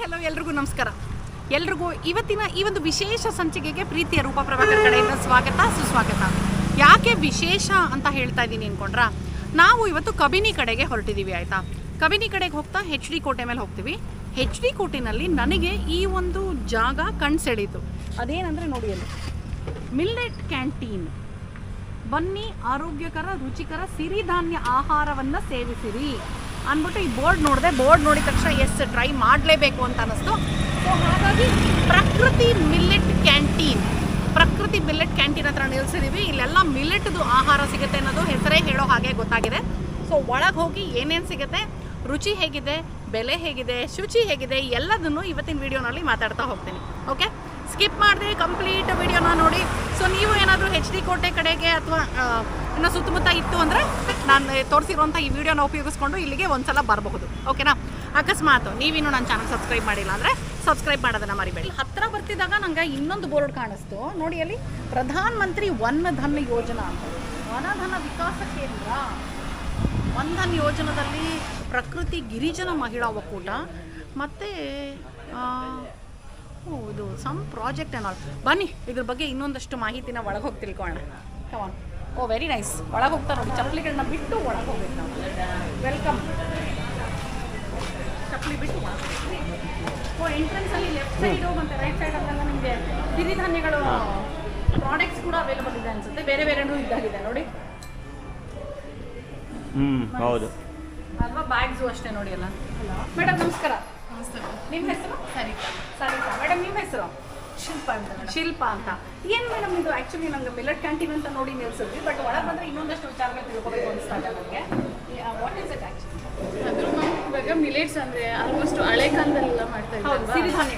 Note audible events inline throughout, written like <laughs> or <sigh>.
Hello ಎಲ್ರಿಗೂ ನಮಸ್ಕಾರ. ಎಲ್ರಿಗೂ ಇವತ್ತಿನ ಈ ಒಂದು ವಿಶೇಷ ಸಂಚಿಕೆಗೆ ಪ್ರೀತಿಯ ರೂಪ ಪ್ರಭಾಕರ್ ಕಡೆಯಿಂದ ಸ್ವಾಗತ, ಸುಸ್ವಾಗತ. ಯಾಕೆ ವಿಶೇಷ ಅಂತ ಹೇಳ್ತಾ ಇದ್ದೀನಿ ಅನ್ಕೊಂಡ್ರಾ? ನಾವು ಇವತ್ತು ಕಬಿನಿ ಕಡೆಗೆ ಹೊರಟಿದ್ದೀವಿ ಆಯ್ತಾ? ಕಬಿನಿ ಕಡೆಗೆ ಹೋಗ್ತಾ ಹೆಚ್ ಡಿ ಕೋಟೆ ಮೇಲೆ ಹೋಗ್ತೀವಿ. ಹೆಚ್ ಡಿ ಕೋಟೆನಲ್ಲಿ ನನಗೆ ಈ ಒಂದು ಜಾಗ ಕಣ್ಸೆಳೀತು. ಅದೇನಂದರೆ ನೋಡಿ ಅಲ್ಲಿ ಮಿಲ್ಲೆಟ್ ಕ್ಯಾಂಟೀನ್ ಬನ್ನಿ, ಆರೋಗ್ಯಕರ, ರುಚಿಕರ, ಸಿರಿಧಾನ್ಯ ಆಹಾರವನ್ನು ಸೇವಿಸಿರಿ. ಅಂದ್ಬಿಟ್ಟು ಈ ಬೋರ್ಡ್ ನೋಡಿದೆ, ಬೋರ್ಡ್ ನೋಡಿದ ತಕ್ಷಣ ಎಸ್, ಟ್ರೈ ಮಾಡಲೇಬೇಕು ಅಂತ ಅನ್ನಿಸ್ತು. ಸೊ ಹಾಗಾಗಿ Prakruti millet canteen. Prakruti millet canteen ಹತ್ರ ನಿಲ್ಸಿದ್ದೀವಿ ಇಲ್ಲೆಲ್ಲ ಮಿಲ್ಲೆಟ್ದು ಆಹಾರ ಸಿಗುತ್ತೆ ಅನ್ನೋದು ಹೆಸರೇ ಹೇಳೋ ಹಾಗೆ ಗೊತ್ತಾಗಿದೆ. ಸೊ ಒಳಗೆ ಹೋಗಿ ಏನೇನು ಸಿಗುತ್ತೆ, ರುಚಿ ಹೇಗಿದೆ, ಬೆಲೆ ಹೇಗಿದೆ, ಶುಚಿ ಹೇಗಿದೆ, ಎಲ್ಲದನ್ನು ಇವತ್ತಿನ ವಿಡಿಯೋನಲ್ಲಿ ಮಾತಾಡ್ತಾ ಹೋಗ್ತೀನಿ. ಓಕೆ ಸ್ಕಿಪ್ ಮಾಡಿದೆ ಕಂಪ್ಲೀಟ್ ವಿಡಿಯೋನ ನೋಡಿ. ಸೊ ನೀವು ಏನಾದರೂ ಹೆಚ್ ಡಿ ಕೋಟೆ ಕಡೆಗೆ ಅಥವಾ ಇನ್ನು ಸುತ್ತಮುತ್ತ ಇತ್ತು ಅಂದರೆ ನಾನು ತೋರಿಸಿರುವಂಥ ಈ ವಿಡಿಯೋನ ಉಪಯೋಗಿಸ್ಕೊಂಡು ಇಲ್ಲಿಗೆ ಒಂದ್ಸಲ ಬರಬಹುದು. ಓಕೆನಾ ಅಕಸ್ಮಾತ್, ನೀವಿನ್ನೂ ನನ್ನ ಚಾನಲ್ ಸಬ್ಸ್ಕ್ರೈಬ್ ಮಾಡಿಲ್ಲ ಅಂದರೆ ಸಬ್ಸ್ಕ್ರೈಬ್ ಮಾಡೋದನ್ನ ಮರಿಬೇಡಿ. ಹತ್ತಿರ ಬರ್ತಿದ್ದಾಗ ನಂಗೆ ಇನ್ನೊಂದು ಬೋರ್ಡ್ ಕಾಣಿಸ್ತು. ನೋಡಿ ಅಲ್ಲಿ, ಪ್ರಧಾನ ಮಂತ್ರಿ ವನ್ ಧನ್ ಯೋಜನಾ ಅಂತ. ವನಧನ ವಿಕಾಸ ಕೇಂದ್ರ. ವನ್ಧನ್ ಯೋಜನದಲ್ಲಿ ಪ್ರಕೃತಿ ಗಿರಿಜನ ಮಹಿಳಾ ಒಕ್ಕೂಟ. ಮತ್ತು ಇದು ಸಮ್ ಪ್ರಾಜೆಕ್ಟ್ ಏನೋ. ಬನ್ನಿ, ಇದ್ರ ಬಗ್ಗೆ ಇನ್ನೊಂದಷ್ಟು ಮಾಹಿತಿನ ಒಳಗೆ ಹೋಗಿ ತಿಳ್ಕೊಳ್ಳೋಣ. ಕಮಾನ್ ಓ ವೆರಿ ನೈಸ್ ಒಳಗೆ ಹೋಗ್ತಾ ನೋಡಿ ಚಪ್ಪಲಿಗಳನ್ನ ಬಿಟ್ಟು ಒಳಗೆ ಹೋಗ್ಬೇಕು ನಾವು. ವೆಲ್ಕಮ್ ಚಪ್ಪಲಿ ಬಿಟ್ಟು ಒಳಗೆ ಓ ಎಂಟ್ರೆನ್ಸಲ್ಲಿ ಲೆಫ್ಟ್ ಸೈಡು ಮತ್ತು ರೈಟ್ ಸೈಡ್ ಅಲ್ಲೆಲ್ಲ ನಿಮಗೆ ಸಿರಿಧಾನ್ಯಗಳು ಪ್ರಾಡಕ್ಟ್ಸ್ ಕೂಡ ಅವೈಲೇಬಲ್ ಇದೆ ಅನಿಸುತ್ತೆ. ಬೇರೆ ಬೇರೆನೂ ಇದ್ದಾಗಿದೆ ನೋಡಿ. ಹ್ಮ್ ಹೌದು. ಅಲ್ವಾ? ಬ್ಯಾಗ್ಸು ಅಷ್ಟೇ ನೋಡಿ ಅಲ್ಲ ಮೇಡಮ್ ನಮಸ್ಕಾರ. ನಿಮ್ಮ ಹೆಸರು? ಸರಿತಾ. ಸರಿತಾ. ಮೇಡಮ್ ನಿಮ್ಮ ಹೆಸರು? ಶಿಲ್ಪ ಅಂತ ಶಿಲ್ಪ ಅಂತ. ಏನ್ ಮೇಡಮ್ ಇದು? ಆಕ್ಚುಲಿ ನಂಗೆ ಮಿಲೆಟ್ ಕ್ಯಾಂಟೀನ್ ಅಂತ ನೋಡಿ ನಿಲ್ಸಿದ್ವಿ ಬಟ್ ಒಳಗೆ ಬಂದ್ರೆ ಇನ್ನೊಂದಷ್ಟು ವಿಚಾರಗಳು ತಿಳ್ಕೊಬೇಕು ಅನಿಸ್ತಾ ಇದೆ ನನಗೆ ವಾಟ್ ಇಸ್ ಇಟ್ ಆ್ಯಕ್ಚುಲಿ ಅದ್ರ ಮಿಲೆಟ್ಸ್ ಅಂದ್ರೆ ಆಲ್ಮೋಸ್ಟ್ ಹಳೆ ಕಾಲದಲ್ಲೆಲ್ಲ ಮಾಡ್ತಾ ಇದ್ದಾರೆ?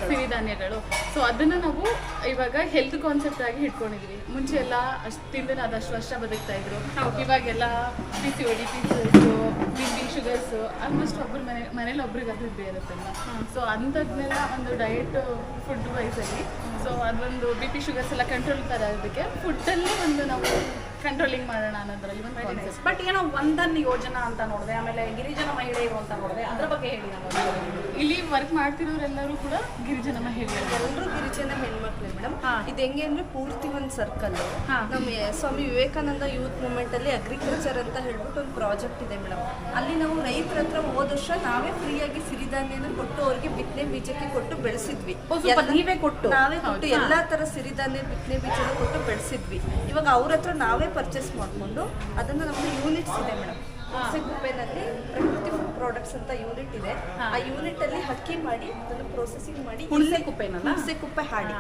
ಸಿರಿಧಾನ್ಯಗಳು. ಸೊ ಅದನ್ನ ನಾವು ಇವಾಗ ಹೆಲ್ತ್ ಕಾನ್ಸೆಪ್ಟ್ ಆಗಿ ಇಟ್ಕೊಂಡಿದ್ವಿ ಮುಂಚೆ ಎಲ್ಲ ಅಷ್ಟು ತಿಂದು ಅದಷ್ಟು ವರ್ಷ ಬದುಕ್ತಾ ಇದ್ರು. ಇವಾಗೆಲ್ಲ ಪಿ ಸಿ ಒಡಿ ಬಿಂದಿ ಶುಗರ್ಸ್ ಆಲ್ಮೋಸ್ಟ್ ಒಬ್ರು ಮನೆ ಮನೇಲಿ ಒಬ್ರಿಗೆ ಅದು ಇದ್ದೇ ಇರುತ್ತಲ್ಲ ಸೊ ಅಂಥದ್ನೆಲ್ಲ ಒಂದು ಡಯಟ್ ಫುಡ್ ವೈಸಲ್ಲಿ ಸೊ ಅದೊಂದು ಬಿ ಪಿ ಶುಗರ್ಸ್ ಎಲ್ಲ ಕಂಟ್ರೋಲ್ ತರ ತರೋದಕ್ಕೆ ಫುಡ್ಡಲ್ಲೇ ಒಂದು ನಾವು ಕಂಟ್ರೋಲಿಂಗ್ ಮಾಡೋಣ ಅನ್ನೋದ್ರಲ್ಲಿ ಒಂದು ಕಾನ್ಸೆಪ್ಟ್ ಬಟ್ ಏನೋ ಒಂದನ್ ಯೋಜನಾ ಅಂತ ನೋಡಿದೆ ಆಮೇಲೆ ಗಿರಿಜನ ಮಹಿಳೆಯರು ಅಂತ ನೋಡಿದೆ ಅದ್ರ ಬಗ್ಗೆ ಹೇಳಿ ಇಲ್ಲಿ ವರ್ಕ್ ಮಾಡ್ತಿರೋರೆಲ್ಲರೂ ಕೂಡ ಗಿರಿಜನ ಮಹಿಳೆಯರು ಎಲ್ಲರೂ ಗಿರಿಜನ ಹೆಣ್ಮಕ್ಳು ಮೇಡಮ್. ಇದು ಹೆಂಗೆ ಅಂದ್ರೆ ಪೂರ್ತಿ ಒಂದು ಸರ್ಕಲ್ ಹಾ. ನಮ್ಮ ಸ್ವಾಮಿ ವಿವೇಕಾನಂದ ಯೂತ್ ಮೂವ್ಮೆಂಟ್ ಅಲ್ಲಿ ಅಗ್ರಿಕಲ್ಚರ್ ಅಂತ ಹೇಳ್ಬಿಟ್ಟು ಒಂದು ಪ್ರಾಜೆಕ್ಟ್ ಇದೆ ಮೇಡಮ್. ಅಲ್ಲಿ ನಾವು ರೈತರ ಹತ್ರ ಹೋದ ವರ್ಷ ನಾವೇ ಫ್ರೀಯಾಗಿ ಸಿರಿಧಾನ್ಯನ ಕೊಟ್ಟು ಅವ್ರಿಗೆ ಬಿತ್ತನೆ ಬೀಜಕ್ಕೆ ಕೊಟ್ಟು ಬೆಳೆಸಿದ್ವಿ. ನೀವೇ ಕೊಟ್ಟು? ನಾವೇ ಕೊಟ್ಟು ಎಲ್ಲಾ ತರ ಸಿರಿಧಾನ್ಯ ಬಿತ್ತನೆ ಬೀಜನ ಕೊಟ್ಟು ಬೆಳೆಸಿದ್ವಿ. ಇವಾಗ ಅವ್ರ ಹತ್ರ ನಾವೇ ಪರ್ಚೇಸ್ ಮಾಡಿಕೊಂಡು ಅದನ್ನ ನಮ್ಮದು ಯೂನಿಟ್ಸ್ ಇದೆ ಮೇಡಮ್. ಕುಪ್ಪೆನಲ್ಲಿ ಪ್ರಕೃತಿ ಫುಡ್ ಪ್ರಾಡಕ್ಟ್ಸ್ ಅಂತ ಯೂನಿಟ್ ಇದೆ. ಆ ಯೂನಿಟ್ ಅಲ್ಲಿ ಹಕ್ಕಿ ಮಾಡಿ ಅದನ್ನು ಪ್ರೊಸೆಸಿಂಗ್ ಮಾಡಿ ಹುಣಸೆ ಕುಪ್ಪೆ ಹುಣಸೆ ಕುಪ್ಪೆ ಹಾಡಿ.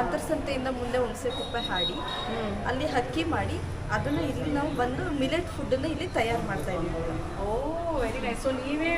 ಅಂತರ್ಸಂತೆಯಿಂದ ಮುಂದೆ ಹುಣಸೆ ಕುಪ್ಪೆ ಹಾಡಿ. ಅಲ್ಲಿ ಹಕ್ಕಿ ಮಾಡಿ ಅದನ್ನ ಇಲ್ಲಿ ನಾವು ಬಂದು ಮಿಲೆಟ್ ಫುಡ್ ಅನ್ನ ಇಲ್ಲಿ ತಯಾರು ಮಾಡ್ತಾ ಇದೀವಿ. ಓ ವೆರಿ ನೈಸ್ ಸೊ ನೀವೇ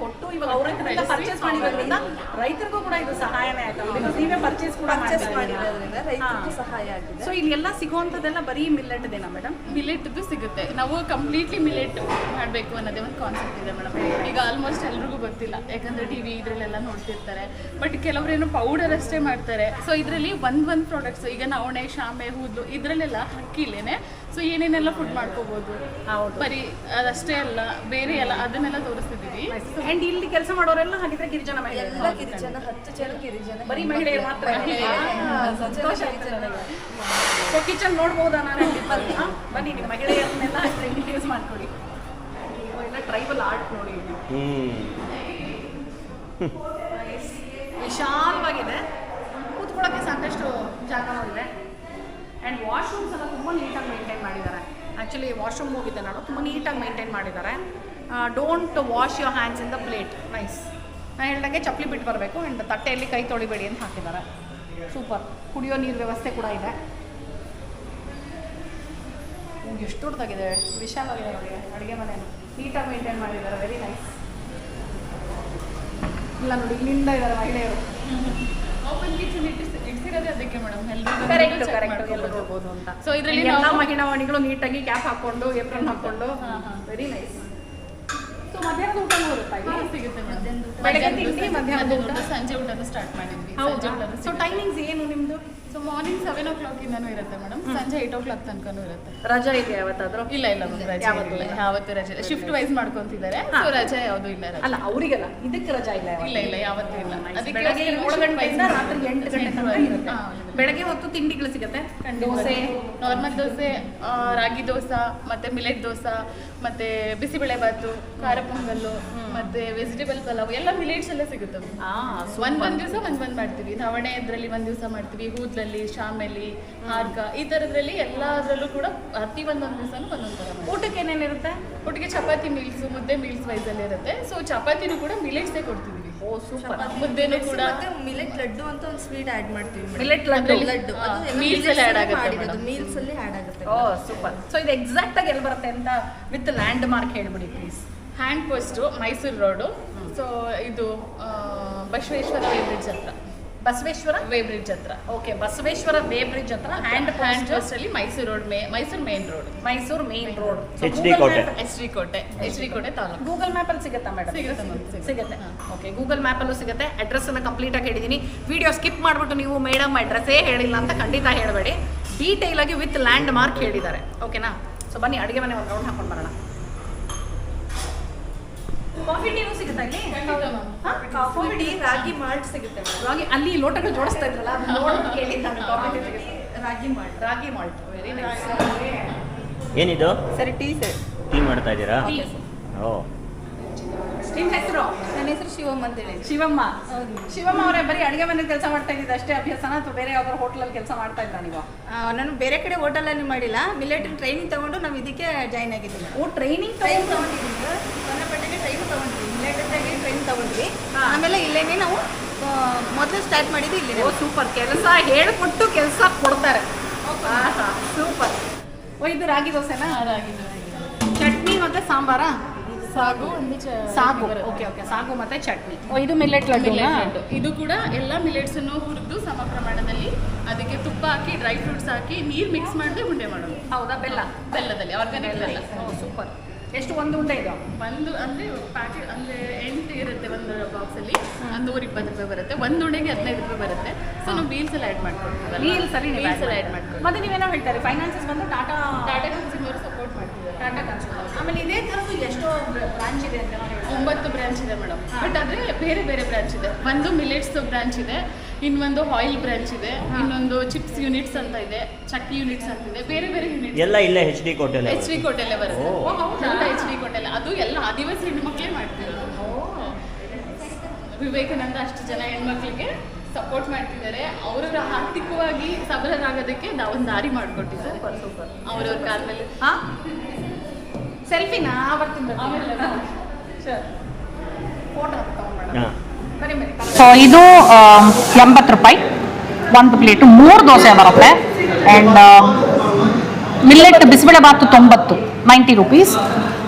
ಕೊಟ್ಟು ಇವಾಗ ಅವ್ರ ಹತ್ರ ಪರ್ಚೇಸ್ ಮಾಡಿರೋದ್ರಿಂದ ರೈತರಿಗೂ ಕೂಡ ಇದು ಸಹಾಯನೇ ಆಯ್ತಲ್ಲ ಬಿಕಾಸ್ ನೀವೇ ಪರ್ಚೇಸ್ ಕೂಡ ಪರ್ಚೇಸ್ ಮಾಡಿರೋದ್ರಿಂದ ರೈತರಿಗೂ ಸಹಾಯ ಆಗಿದೆ. ಸೊ ಇಲ್ಲಿ ಎಲ್ಲ ಸಿಗುವಂಥದ್ದೆಲ್ಲ ಬರೀ ಮಿಲ್ಲೆಟ್ ಇದೇನಾ ಮೇಡಮ್ ಮಿಲೆಟ್ದು ಸಿಗುತ್ತೆ. ನಾವು ಕಂಪ್ಲೀಟ್ಲಿ ಮಿಲೆಟ್ ಮಾಡಬೇಕು ಅನ್ನೋದೇ ಒಂದು ಕಾನ್ಸೆಪ್ಟ್ ಇದೆ ಮೇಡಮ್ ಈಗ ಆಲ್ಮೋಸ್ಟ್ ಎಲ್ರಿಗೂ ಗೊತ್ತಿಲ್ಲ. ಯಾಕಂದ್ರೆ ಟಿ ವಿ ಇದ್ರಲ್ಲೆಲ್ಲ ನೋಡ್ತಿರ್ತಾರೆ. ಬಟ್ ಕೆಲವರೇನು ಪೌಡರ್ ಅಷ್ಟೇ ಮಾಡ್ತಾರೆ. ಸೊ ಇದರಲ್ಲಿ ಒಂದ್ ಒಂದು ಪ್ರಾಡಕ್ಟ್ಸ್ ಈಗ ನವಣೆ ಶಾಮೆ ಹೂದ್ಲು ಇದರಲ್ಲೆಲ್ಲ ಹಕ್ಕಿಲೇನೆ ಸೊ ಏನೇನೆಲ್ಲ ಫುಡ್ ಮಾಡ್ಕೋಬಹುದು ಹೌದು. ಬರೀ ಅದಷ್ಟೇ ಅಲ್ಲ ಬೇರೆ ಎಲ್ಲ ಅದನ್ನೆಲ್ಲ ತೋರಿಸ್ತಿದ್ದೀವಿ. ಅಂಡ್ ಇಲ್ಲಿ ಕೆಲಸ ಮಾಡೋರೆಲ್ಲ ಹಾಗಿದ್ರೆ ಗಿರಿಜನ ಮಹಿಳೆ ಎಲ್ಲ ಗಿರಿಜನ ಹತ್ತು ಜನ ಗಿರಿಜನ. ಬರೀ ಮಹಿಳೆಯರು ಮಾತ್ರ. ಸಂತೋಷ ಸೊ ಕಿಚನ್ ನೋಡ್ಬೋದಾ ನಾನು? ಬನ್ನಿ ಬನ್ನಿ ನಿಮ್ಮ ಮಹಿಳೆಯರನ್ನೆಲ್ಲ ಯೂಸ್ ಮಾಡ್ಕೊಡಿ ಎಲ್ಲ ಟ್ರೈಬಲ್ ಆರ್ಟ್ ನೋಡಿ ವಿಶಾಲವಾಗಿದೆ. ಕೂತ್ಕೊಳಕ್ಕೆ ಸಾಕಷ್ಟು ಜಾಗನೂ ಇದೆ ಆ್ಯಂಡ್ ವಾಶ್ರೂಮ್ಸ್ ಎಲ್ಲ ತುಂಬ ನೀಟಾಗಿ ಮೇಂಟೈನ್ ಮಾಡಿದ್ದಾರೆ. ಆ್ಯಕ್ಚುಲಿ ವಾಶ್ರೂಮ್ ಹೋಗಿದ್ದೆ ನಾನು ತುಂಬ ನೀಟಾಗಿ ಮೇಂಟೈನ್ ಮಾಡಿದ್ದಾರೆ. Don't wash your hands in the plate nice ನಾನು ಹೇಳ್ದಂಗೆ ಚಪ್ಪಲಿ ಬಿಟ್ಟು ಬರಬೇಕು. ಆ್ಯಂಡ್ ತಟ್ಟೆಯಲ್ಲಿ ಕೈ ತೊಳಿಬೇಡಿ ಅಂತ ಹಾಕಿದ್ದಾರೆ. ಸೂಪರ್ ಕುಡಿಯೋ ನೀರು ವ್ಯವಸ್ಥೆ ಕೂಡ ಇದೆ. ಎಷ್ಟು ದೊಡ್ಡದಾಗಿದೆ. ವಿಶಾಲವಾಗಿದೆ ಅಡುಗೆ ಮನೆ. ನೀಟಾಗಿ ಮೇಂಟೈನ್ ಮಾಡಿದ್ದಾರೆ. ವೆರಿ ನೈಸ್ ಇಲ್ಲ ನೋಡಿ, ಇಲ್ಲಿಂದ ಇದ್ದಾರೆ ಮಹಿಳೆಯರು. <laughs> ಓಪನ್ ಕಿಚನ್ ಇಡ್ಸಿರೋದೇ ಅದಕ್ಕೆ ಮೇಡಮ್ ಕರೆಕ್ಟ್ ಅಂತ. ಸೊ ಇದರಲ್ಲಿ ಎಲ್ಲ ಮಹಿಳಾವಾಣಿಗಳು ನೀಟಾಗಿ ಕ್ಯಾಪ್ ಹಾಕೊಂಡು ಏಪ್ರನ್ ಹಾಕೊಂಡು. ವೆರಿ ನೈಸ್ ಸೊ ಮಧ್ಯಾಹ್ನದ ಊಟ ಬರುತ್ತಾ ಸಿಗುತ್ತೆ ಮಧ್ಯಾಹ್ನದ ಊಟ? ಸಂಜೆ ಸ್ಟಾರ್ಟ್ ಮಾಡಿದ್ವಿ. ಸೊ ಟೈಮಿಂಗ್ಸ್ ಏನು ನಿಮ್ಮದು so morning seven o'clock ಇಂದನೂ ಇರುತ್ತೆ ಮೇಡಮ್ ಸಂಜೆ ಏಟ್ ಓ ಕ್ಲಾಕ್ ತನಕನೂ ಇರುತ್ತೆ. ರಜಾ ಇದೆ ಯಾವತ್ತಾದ್ರೂ? ಇಲ್ಲ ಇಲ್ಲ ಮ್ಯಾಮ್ ರಜೆ ಯಾವತ್ತೂ ರಜೆ? ಇಲ್ಲ. Shift wise ಮಾಡ್ಕೊಂತಿದ್ದಾರೆ. ಸೊ ರಜೆ ಯಾವುದು ಇಲ್ಲ ರಜೆ. ಅಲ್ಲ ಅವರಿಗಲ್ಲ ಇದಕ್ಕೆ ರಜಾ ಇಲ್ಲ ಇಲ್ಲ ಇಲ್ಲ ಯಾವತ್ತೂ ಇಲ್ಲ. ಅದಕ್ಕೆ ಬೆಳಗ್ಗೆ ಏಳು ಗಂಟೆಯಿಂದ ರಾತ್ರಿ ಎಂಟು ಗಂಟೆ ತನಕ ಇರುತ್ತೆ. ಬೆಳಗ್ಗೆ ಹೊತ್ತು ತಿಂಡಿಗಳು ಸಿಗುತ್ತೆ? ದೋಸೆ? ನಾರ್ಮಲ್ ದೋಸೆ ಆ, ರಾಗಿ ದೋಸೆ ಮತ್ತೆ ಮಿಲೆಟ್ ದೋಸೆ ಮತ್ತೆ ಬಿಸಿಬೇಳೆ ಬಾತು ಖಾರ ಪೊಂಗಲ್ಲು ಮತ್ತೆ ವೆಜಿಟೇಬಲ್ ಪಲಾವ್ ಎಲ್ಲ ಮಿಲೇಟ್ಸ್ ಎಲ್ಲ ಸಿಗುತ್ತೆ. ಆ, ಒಂದ್ ಒಂದ್ ದಿವಸ ಒಂದ್ ಒಂದ್ ಮಾಡ್ತೀವಿ. ನವಣೆ ಇದ್ರಲ್ಲಿ ಒಂದ್ ದಿವಸ ಮಾಡ್ತೀವಿ. ಹೂದ್ಲಲ್ಲಿ ಶಾಮಲಿ ಹಾರ್ಕ ಈ ತರದ್ರಲ್ಲಿ ಎಲ್ಲಾದ್ರಲ್ಲೂ ಕೂಡ ಪ್ರತಿ ಒಂದೊಂದ್ ದಿವಸನೂ ಒಂದೊಂದ್ ತರ ಊಟಕ್ಕೆ ಏನೇನಿರುತ್ತೆ ಊಟಕ್ಕೆ ಚಪಾತಿ ಮೀಲ್ಸ್ ಮುದ್ದೆ ಮೀಲ್ಸ್ ವೈಸ್ ಅಲ್ಲಿ ಇರುತ್ತೆ. ಸೊ ಚಪಾತಿನೂ ಕೂಡ ಮಿಲೆಟ್ಸೇ ಕೊಡ್ತೀವಿ ಓ ಸೂಪರ್ ಮುದ್ದೆನೂ ಕೂಡ ಮಿಲೆಟ್ ಲಡ್ಡು ಅಂತ ಒಂದು ಸ್ವೀಟ್ ಆಡ್ ಮಾಡ್ತೀವಿ ಮಿಲೆಟ್ ಲಡ್ಡು. ಲಡ್ಡು. ಹಾ, ಅಲ್ಲಿ add ಆಗುತ್ತೆ ಮೀಲ್ಸ್ ಅಲ್ಲಿ ಆಡ್ ಆಗುತ್ತೆ. ಓ ಸೂಪರ್ ಸೊ ಇದು ಎಕ್ಸಾಕ್ಟ್ ಆಗಿ ಎಲ್ಲಿ ಬರುತ್ತೆ ಅಂತ ವಿತ್ ಲ್ಯಾಂಡ್ ಮಾರ್ಕ್ ಹೇಳ್ಬಿಡಿ please hand post Mysuru road. So ಇದು ಬಸವೇಶ್ವರ ವೇ ಬ್ರಿಡ್ಜ್ ಹತ್ರ. ಬಸವೇಶ್ವರ? ವೇಬ್ರಿಡ್ಜ್ ಹತ್ರ. ಓಕೆ ಬಸವೇಶ್ವರ ವೇಬ್ರಿಡ್ಜ್ ಹತ್ರ ಹ್ಯಾಂಡ್ ಹ್ಯಾಂಡ್ ಪೋಸ್ಟ್ ಅಲ್ಲಿ Mysuru road May Mysuru main road Mysuru main road H D Kote. H D Kote H D Kote taluk. Google map ಅಲ್ಲಿ ಸಿಗುತ್ತಾ madam ಸಿಗುತ್ತೆ ಸಿಗುತ್ತೆ. ಸಿಗುತ್ತೆ. ಓಕೆ ಗೂಗಲ್ ಮ್ಯಾಪ್ ಅಲ್ಲೂ ಸಿಗುತ್ತೆ. ಅಡ್ರೆಸ್ ಅನ್ನ ಕಂಪ್ಲೀಟ್ ಆಗಿ ಹೇಳಿದೀನಿ. ವಿಡಿಯೋ ಸ್ಕಿಪ್ ಮಾಡ್ಬಿಟ್ಟು ನೀವು ಮೇಡಮ್ ಅಡ್ರೆಸ್ಸೇ ಹೇಳಿಲ್ಲ ಅಂತ ಖಂಡಿತ ಹೇಳಬೇಡಿ. ಡೀಟೇಲ್ ಆಗಿ ವಿತ್ ಲ್ಯಾಂಡ್ ಮಾರ್ಕ್ ಹೇಳಿದ್ದಾರೆ ಓಕೆನಾ ಸೊ ಬನ್ನಿ ಅಡುಗೆ ಮನೆ ಒಂದು ರೌಂಡ್ ಹಾಕೊಂಡು ಬರೋಣ. ಕಾಫಿ ಟೀನು ಸಿಗುತ್ತಾ. ಹಾ? ಕಾಫಿ ಟೀ ರಾಗಿ ಮಾಲ್ಟ್ ಸಿಗುತ್ತೆ ರಾಗಿ ಅಲ್ಲಿ ಲೋಟಗಳು ಜೋಡಿಸ್ತಾ ಇದ್ರಲ್ಲ ಕೇಳಿದ್ದು ನಾನು ಕಾಫಿ ಟೀ ಸಿಗುತ್ತೆ. Ragi malt. Ragi malt. Very nice ಏನಿದು? ಸರಿ ಟೀ ಸರ್. ಟೀ ಮಾಡ್ತಾ ಇದ್ದೀರಾ. ಓ. ನಿಮ್ಮ ಹೆಸರು? ನನ್ನ ಹೆಸರು ಶಿವಮ್ಮ ಅಂತ ಹೇಳಿ ಶಿವಮ್ಮ. ಶಿವಮ್ಮ ಅವರೇ ಬರೀ ಅಡುಗೆ ಮನೆ ಕೆಲಸ ಮಾಡ್ತಾ ಇದ್ದಿದ್ದು ಅಷ್ಟೇ ಅಭ್ಯಾಸನ ಅಥವಾ ಬೇರೆ ಯಾವ್ದಾದ್ರು ಹೋಟ್ಲಲ್ಲಿ ಕೆಲಸ ಮಾಡ್ತಾ ಇದ್ದ ನೀವು? ನಾನು ಬೇರೆ ಕಡೆ ಹೋಟೆಲಲ್ಲಿ ಮಾಡಿಲ್ಲ. ಮಿಲಿಟರಿ ಟ್ರೈನಿಂಗ್ ತಗೊಂಡು ನಾವು ಇದಕ್ಕೆ ಜಾಯ್ನ್ ಆಗಿದ್ದೀನಿ ಓ ಟ್ರೈನಿಂಗ್ ಟ್ರೈನ್ ತಗೊಂಡಿದ್ದೀನಿ ಟ್ರೈನ್ ತಗೊಂಡ್ವಿ. ಮಿಲಿಟರಿಯಾಗಿ ಟ್ರೈನ್ ತಗೊಂಡ್ವಿ. ಹಾ. ಆಮೇಲೆ ಇಲ್ಲೇನೆ ನಾವು ಮೊದಲು ಸ್ಟಾರ್ಟ್ ಮಾಡಿದ್ದು ಇಲ್ಲಿ ಓ ಸೂಪರ್ ಕೆಲಸ ಹೇಳ್ಕೊಟ್ಟು ಕೆಲಸ ಕೊಡ್ತಾರೆ. ಸೂಪರ್ ಓ ಇದು ರಾಗಿ ದೋಸೆನಾ? ರಾಗಿ ಚಟ್ನಿ ಮತ್ತೆ ಸಾಂಬಾರಾ? ಸಾಗು ಸಾಗು. Okay okay. ಸಾಗು ಮತ್ತೆ ಚಟ್ನಿ. ಓ ಇದು ಮಿಲ್ಲೆಟ್ ಲಡ್ಡು. ಲಡ್ಡು. ಇದು ಕೂಡ ಎಲ್ಲ ಮಿಲೆಟ್ಸ್ ಅನ್ನು ಹುರಿದು ಸಮ ಪ್ರಮಾಣದಲ್ಲಿ ಅದಕ್ಕೆ ತುಪ್ಪ ಹಾಕಿ ಡ್ರೈ ಫ್ರೂಟ್ಸ್ ಹಾಕಿ ನೀರ್ ಮಿಕ್ಸ್ ಮಾಡಿದ್ರೆ ಉಂಡೆ ಮಾಡೋದು. ಹೌದಾ? ಬೆಲ್ಲ. ಬೆಲ್ಲದಲ್ಲಿ ಆರ್ಗಾನಿಕ್ ಬೆಲ್ಲ. ಓ ಸೂಪರ್ ಎಷ್ಟು ಒಂದು ಊಟ ಇದು? ಒಂದು ಅಂದ್ರೆ ಪ್ಯಾಕೆಟ್ ಅಂದ್ರೆ ಎಂಟು ಇರುತ್ತೆ ಒಂದು ಬಾಕ್ಸ್ ಅಲ್ಲಿ. ನೂರ ಇಪ್ಪತ್ತು ರೂಪಾಯಿ ಬರುತ್ತೆ. ಒಂದು ಉಂಡೆಗೆ ಹದಿನೈದು ರೂಪಾಯಿ ಬರುತ್ತೆ. ಸೊ ನಾವು ಬೀಲ್ಸ್ ಎಲ್ಲ ಆ್ಯಡ್ ಮಾಡ್ಕೊಡ್ತೀವಿ ಅಲ್ಲಿ ಎಲ್ಲ ಆ್ಯಡ್ ಮತ್ತೆ ನೀವೇನೋ ಹೇಳ್ತಾರೆ ಫೈನಾನ್ಸಸ್ ಬಂದು ಟಾಟಾ ಟಾಟಾ ಕನ್ಸ್ಯೂಮರ್ ಸಪೋರ್ಟ್ ಮಾಡ್ತಿದ್ದಾರೆ. ಟಾಟಾ ಕನ್ಸ್ಯೂಮರ್ ಆಮೇಲೆ ಇದೇ ಥರದ್ದು ಎಷ್ಟೋ ಬ್ರಾಂಚ್ ಇದೆ ಅಂತ ಒಂಬತ್ತು ಬ್ರಾಂಚ್ ಇದೆ ಮೇಡಮ್. ಬಟ್ ಆದ್ರೆ ಬೇರೆ ಬೇರೆ ಬ್ರಾಂಚ್ ಇದೆ. ಒಂದು ಮಿಲೆಟ್ಸ್ ಬ್ರಾಂಚ್ ಇದೆ ಇನ್ನೊಂದು ಆಯಿಲ್ ಬ್ರಾಂಚ್ ಇದೆ ಇನ್ನೊಂದು ಚಿಪ್ಸ್ ಯೂನಿಟ್ಸ್ ಅಂತ ಇದೆ ಚಕ್ಕಿ ಯೂನಿಟ್ಸ್ ಅಂತ ಇದೆ ಬೇರೆ ಬೇರೆ ಯೂನಿಟ್ ಎಲ್ಲ ಇಲ್ಲ ಹೆಚ್ ಡಿ ಕೋಟೆಲ್ಲ ಎಚ್ ಡಿ ಕೋಟೆಲ್ಲ ಬರುತ್ತೆ. ಎಚ್ ಡಿ ಕೋಟೆಲ್ಲ ಅದು ಎಲ್ಲ ಆದಿವಾಸಿ ಹೆಣ್ಮಕ್ಳೇ ಮಾಡ್ತಿರೋದು. ವಿವೇಕಾನಂದ ಅಷ್ಟು ಜನ ಹೆಣ್ಮಕ್ಳಿಗೆ ಸಪೋರ್ಟ್ ಮಾಡ್ತಿದ್ದಾರೆ. ಅವರ ಆರ್ಥಿಕವಾಗಿ ಸಬಲರಾಗೋದಕ್ಕೆ ನಾವು ಒಂದು ದಾರಿ ಮಾಡಿಕೊಟ್ಟಿದ್ದಾರೆ. ಅವ್ರವ್ರ ಕಾಲ ಮೇಲೆ ಹಾ? ಸೆಲ್ಫಿನಾ? ಬರ್ತೀನಿ ಆಮೇಲೆ ಫೋಟೋ ಬರೀ ಇದು ಎಂಬತ್ತು ರೂಪಾಯಿ. ಒಂದು ಪ್ಲೇಟು ಮೂರು ದೋಸೆ ಬರುತ್ತೆ. ಆ್ಯಂಡ್ ಮಿಲ್ಲೆಟ್ ಬಿಸಿಬೇಳೆ ಬಾತು ತೊಂಬತ್ತು ನೈಂಟಿ ರುಪೀಸ್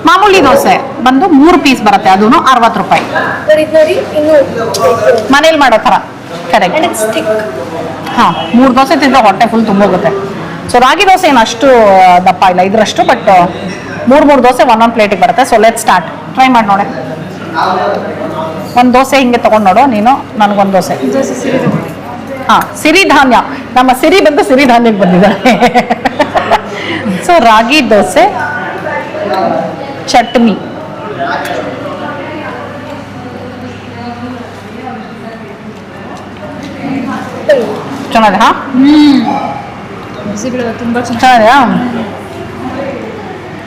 ಮಾಮೂಲಿ ದೋಸೆ ಬಂದು ಮೂರು ಪೀಸ್ ಬರುತ್ತೆ ಅದೂ ಅರವತ್ತು ರೂಪಾಯಿ. ಮನೇಲಿ ಮಾಡೋ ಥರ ಕರೆಕ್ಟ್ ಹಾಂ ಮೂರು ದೋಸೆ ತಿಂದರೆ ಹೊಟ್ಟೆ ಫುಲ್ ತುಂಬೋಗುತ್ತೆ. ಸೊ ರಾಗಿ ದೋಸೆ ಏನು ಅಷ್ಟು ದಪ್ಪ ಇಲ್ಲ ಇದರಷ್ಟು ಬಟ್ ಮೂರು ಮೂರು ದೋಸೆ ಒಂದೊಂದು ಪ್ಲೇಟಿಗೆ ಬರುತ್ತೆ. ಸೊ ಲೆಟ್ ಸ್ಟಾರ್ಟ್ ಟ್ರೈ ಮಾಡಿ ನೋಡಿ. ಒಂದು ದೋಸೆ ಹಿಂಗೆ ತೊಗೊಂಡು ನೋಡು ನೀನು ನನಗೊಂದು ದೋಸೆ. ಹಾಂ ಸಿರಿಧಾನ್ಯ. ನಮ್ಮ ಸಿರಿ ಬಂದು ಸಿರಿಧಾನ್ಯಕ್ಕೆ ಬಂದಿದ್ದಾರೆ. ಸೊ ರಾಗಿ ದೋಸೆ ಚಟ್ನಿ. ಚೆನ್ನಾಗಿದೆ ಹಾಂ? ತುಂಬ ಚೆನ್ನಾಗಿದೆಯಾ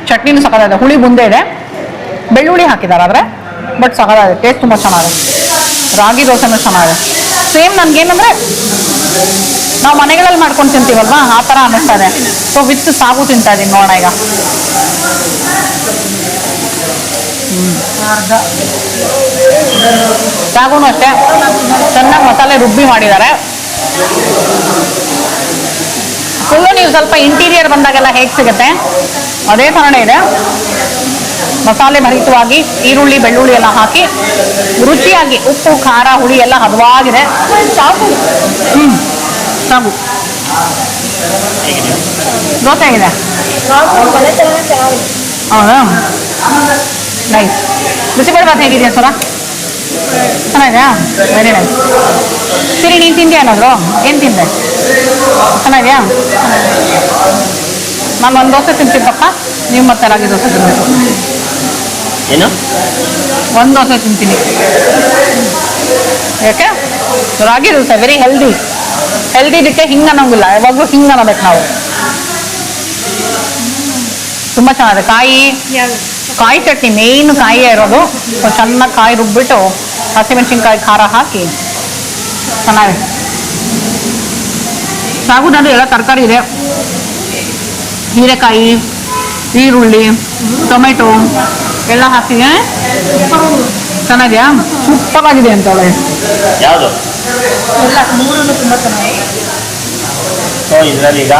ಚಟ್ನಿನೂ ಸಕ್ಕತ್ತಾಗಿದೆ ಹುಳಿ ಮುಂದೆ ಇದೆ. ಬೆಳ್ಳುಳ್ಳಿ ಹಾಕಿದ್ದಾರೆ ಆದರೆ ಬಟ್ ಸಕ್ಕತ್ತಾಗಿದೆ ಟೇಸ್ಟ್ ತುಂಬ ಚೆನ್ನಾಗಿದೆ. ರಾಗಿ ದೋಸೆನೂ ಚೆನ್ನಾಗಿದೆ. ಸೇಮ್ ನನಗೇನಂದರೆ ನಾವು ಮನೆಗಳಲ್ಲಿ ಮಾಡ್ಕೊಂಡು ತಿಂತೀವಲ್ವಾ? ಆ ಥರ ಅನ್ನಿಸ್ತಾ ಇದೆ. ಸೊ ವಿತ್ ಸಾಗು ತಿಂತಾ ಇದೀನಿ ನೋಡೋಣ ಈಗ. ಸಾಗುನು ಅಷ್ಟೇ. ಚೆನ್ನಾಗಿ ಮಸಾಲೆ ರುಬ್ಬಿ ಮಾಡಿದ್ದಾರೆ. ಫುಲ್ಲು ನೀವು ಸ್ವಲ್ಪ ಇಂಟೀರಿಯರ್ ಬಂದಾಗೆಲ್ಲ ಹೇಗೆ ಸಿಗುತ್ತೆ? ಅದೇ ಥರನೇ ಇದೆ. ಮಸಾಲೆ ಭರಿತವಾಗಿ ಈರುಳ್ಳಿ ಬೆಳ್ಳುಳ್ಳಿ ಎಲ್ಲ ಹಾಕಿ ರುಚಿಯಾಗಿ ಉಪ್ಪು ಖಾರ ಹುಳಿ ಎಲ್ಲ ಹದವಾಗಿದೆ. ಸಾಕು. ಹ್ಞೂ ಸಾಕು. ದೋಸೆ ಆಗಿದೆ ಹೌದಾ? ನೈಸ್ ಬಿಸಿಬೇಳೆ ಬಾತ್ ಹೇಗಿದೆಯಾ ಸರ? ಚೆನ್ನಾಗಿದೆಯಾ? ವೆರಿ ನೈಸ್ ಸರಿ ನೀನು ತಿಂದೆ ಏನಾದ್ರು? ಏನು ತಿಂದೆ? ಚೆನ್ನಾಗಿದೆಯಾ? ನಾನು ಒಂದು ದೋಸೆ ತಿಂತೀನಪ್ಪ ನೀವು ಮತ್ತೆ ರಾಗಿ ದೋಸೆ ತಿನ್ನಬೇಕು ಏನು? ಒಂದು ದೋಸೆ ತಿಂತೀನಿ. ಯಾಕೆ? Ragi dosa very healthy healthy ಇದಕ್ಕೆ ಹಿಂಗೆ ಅನ್ನೋಂಗಿಲ್ಲ, ಯಾವಾಗಲೂ ಹಿಂಗೆ ಅನ್ನಬೇಕು ನಾವು. ತುಂಬ ಚೆನ್ನಾಗಿದೆ. ಕಾಯಿ ಕಾಯಿ ಚಟ್ನಿ ಮೇಯ್ನ್ ಕಾಯಿಯೇ ಇರೋದು. ಚೆನ್ನಾಗಿ ಕಾಯಿ ರುಬ್ಬಿಟ್ಟು, ಹಸಿಮೆಣಸಿನ್ಕಾಯಿ ಖಾರ ಹಾಕಿ ಚೆನ್ನಾಗಿದೆ ಸಾಗುದಾದ್ರೆ ಎಲ್ಲ ತರಕಾರಿ ಇದೆ. ಹೀರೆಕಾಯಿ, ಈರುಳ್ಳಿ, ಟೊಮೆಟೊ ಎಲ್ಲ ಹಾಕಿದೆ ಚೆನ್ನಾಗಿದೆಯಾ? ಸೂಪರ್ ಆಗಿದೆ ಅಂತ ಅವಳೆ. ಯಾವುದು? ಎಲ್ಲ ಮೂರನ್ನು ತುಂಬ ಚೆನ್ನಾಗಿದೆ. ಸೊ ಇದರಲ್ಲಿ ಈಗ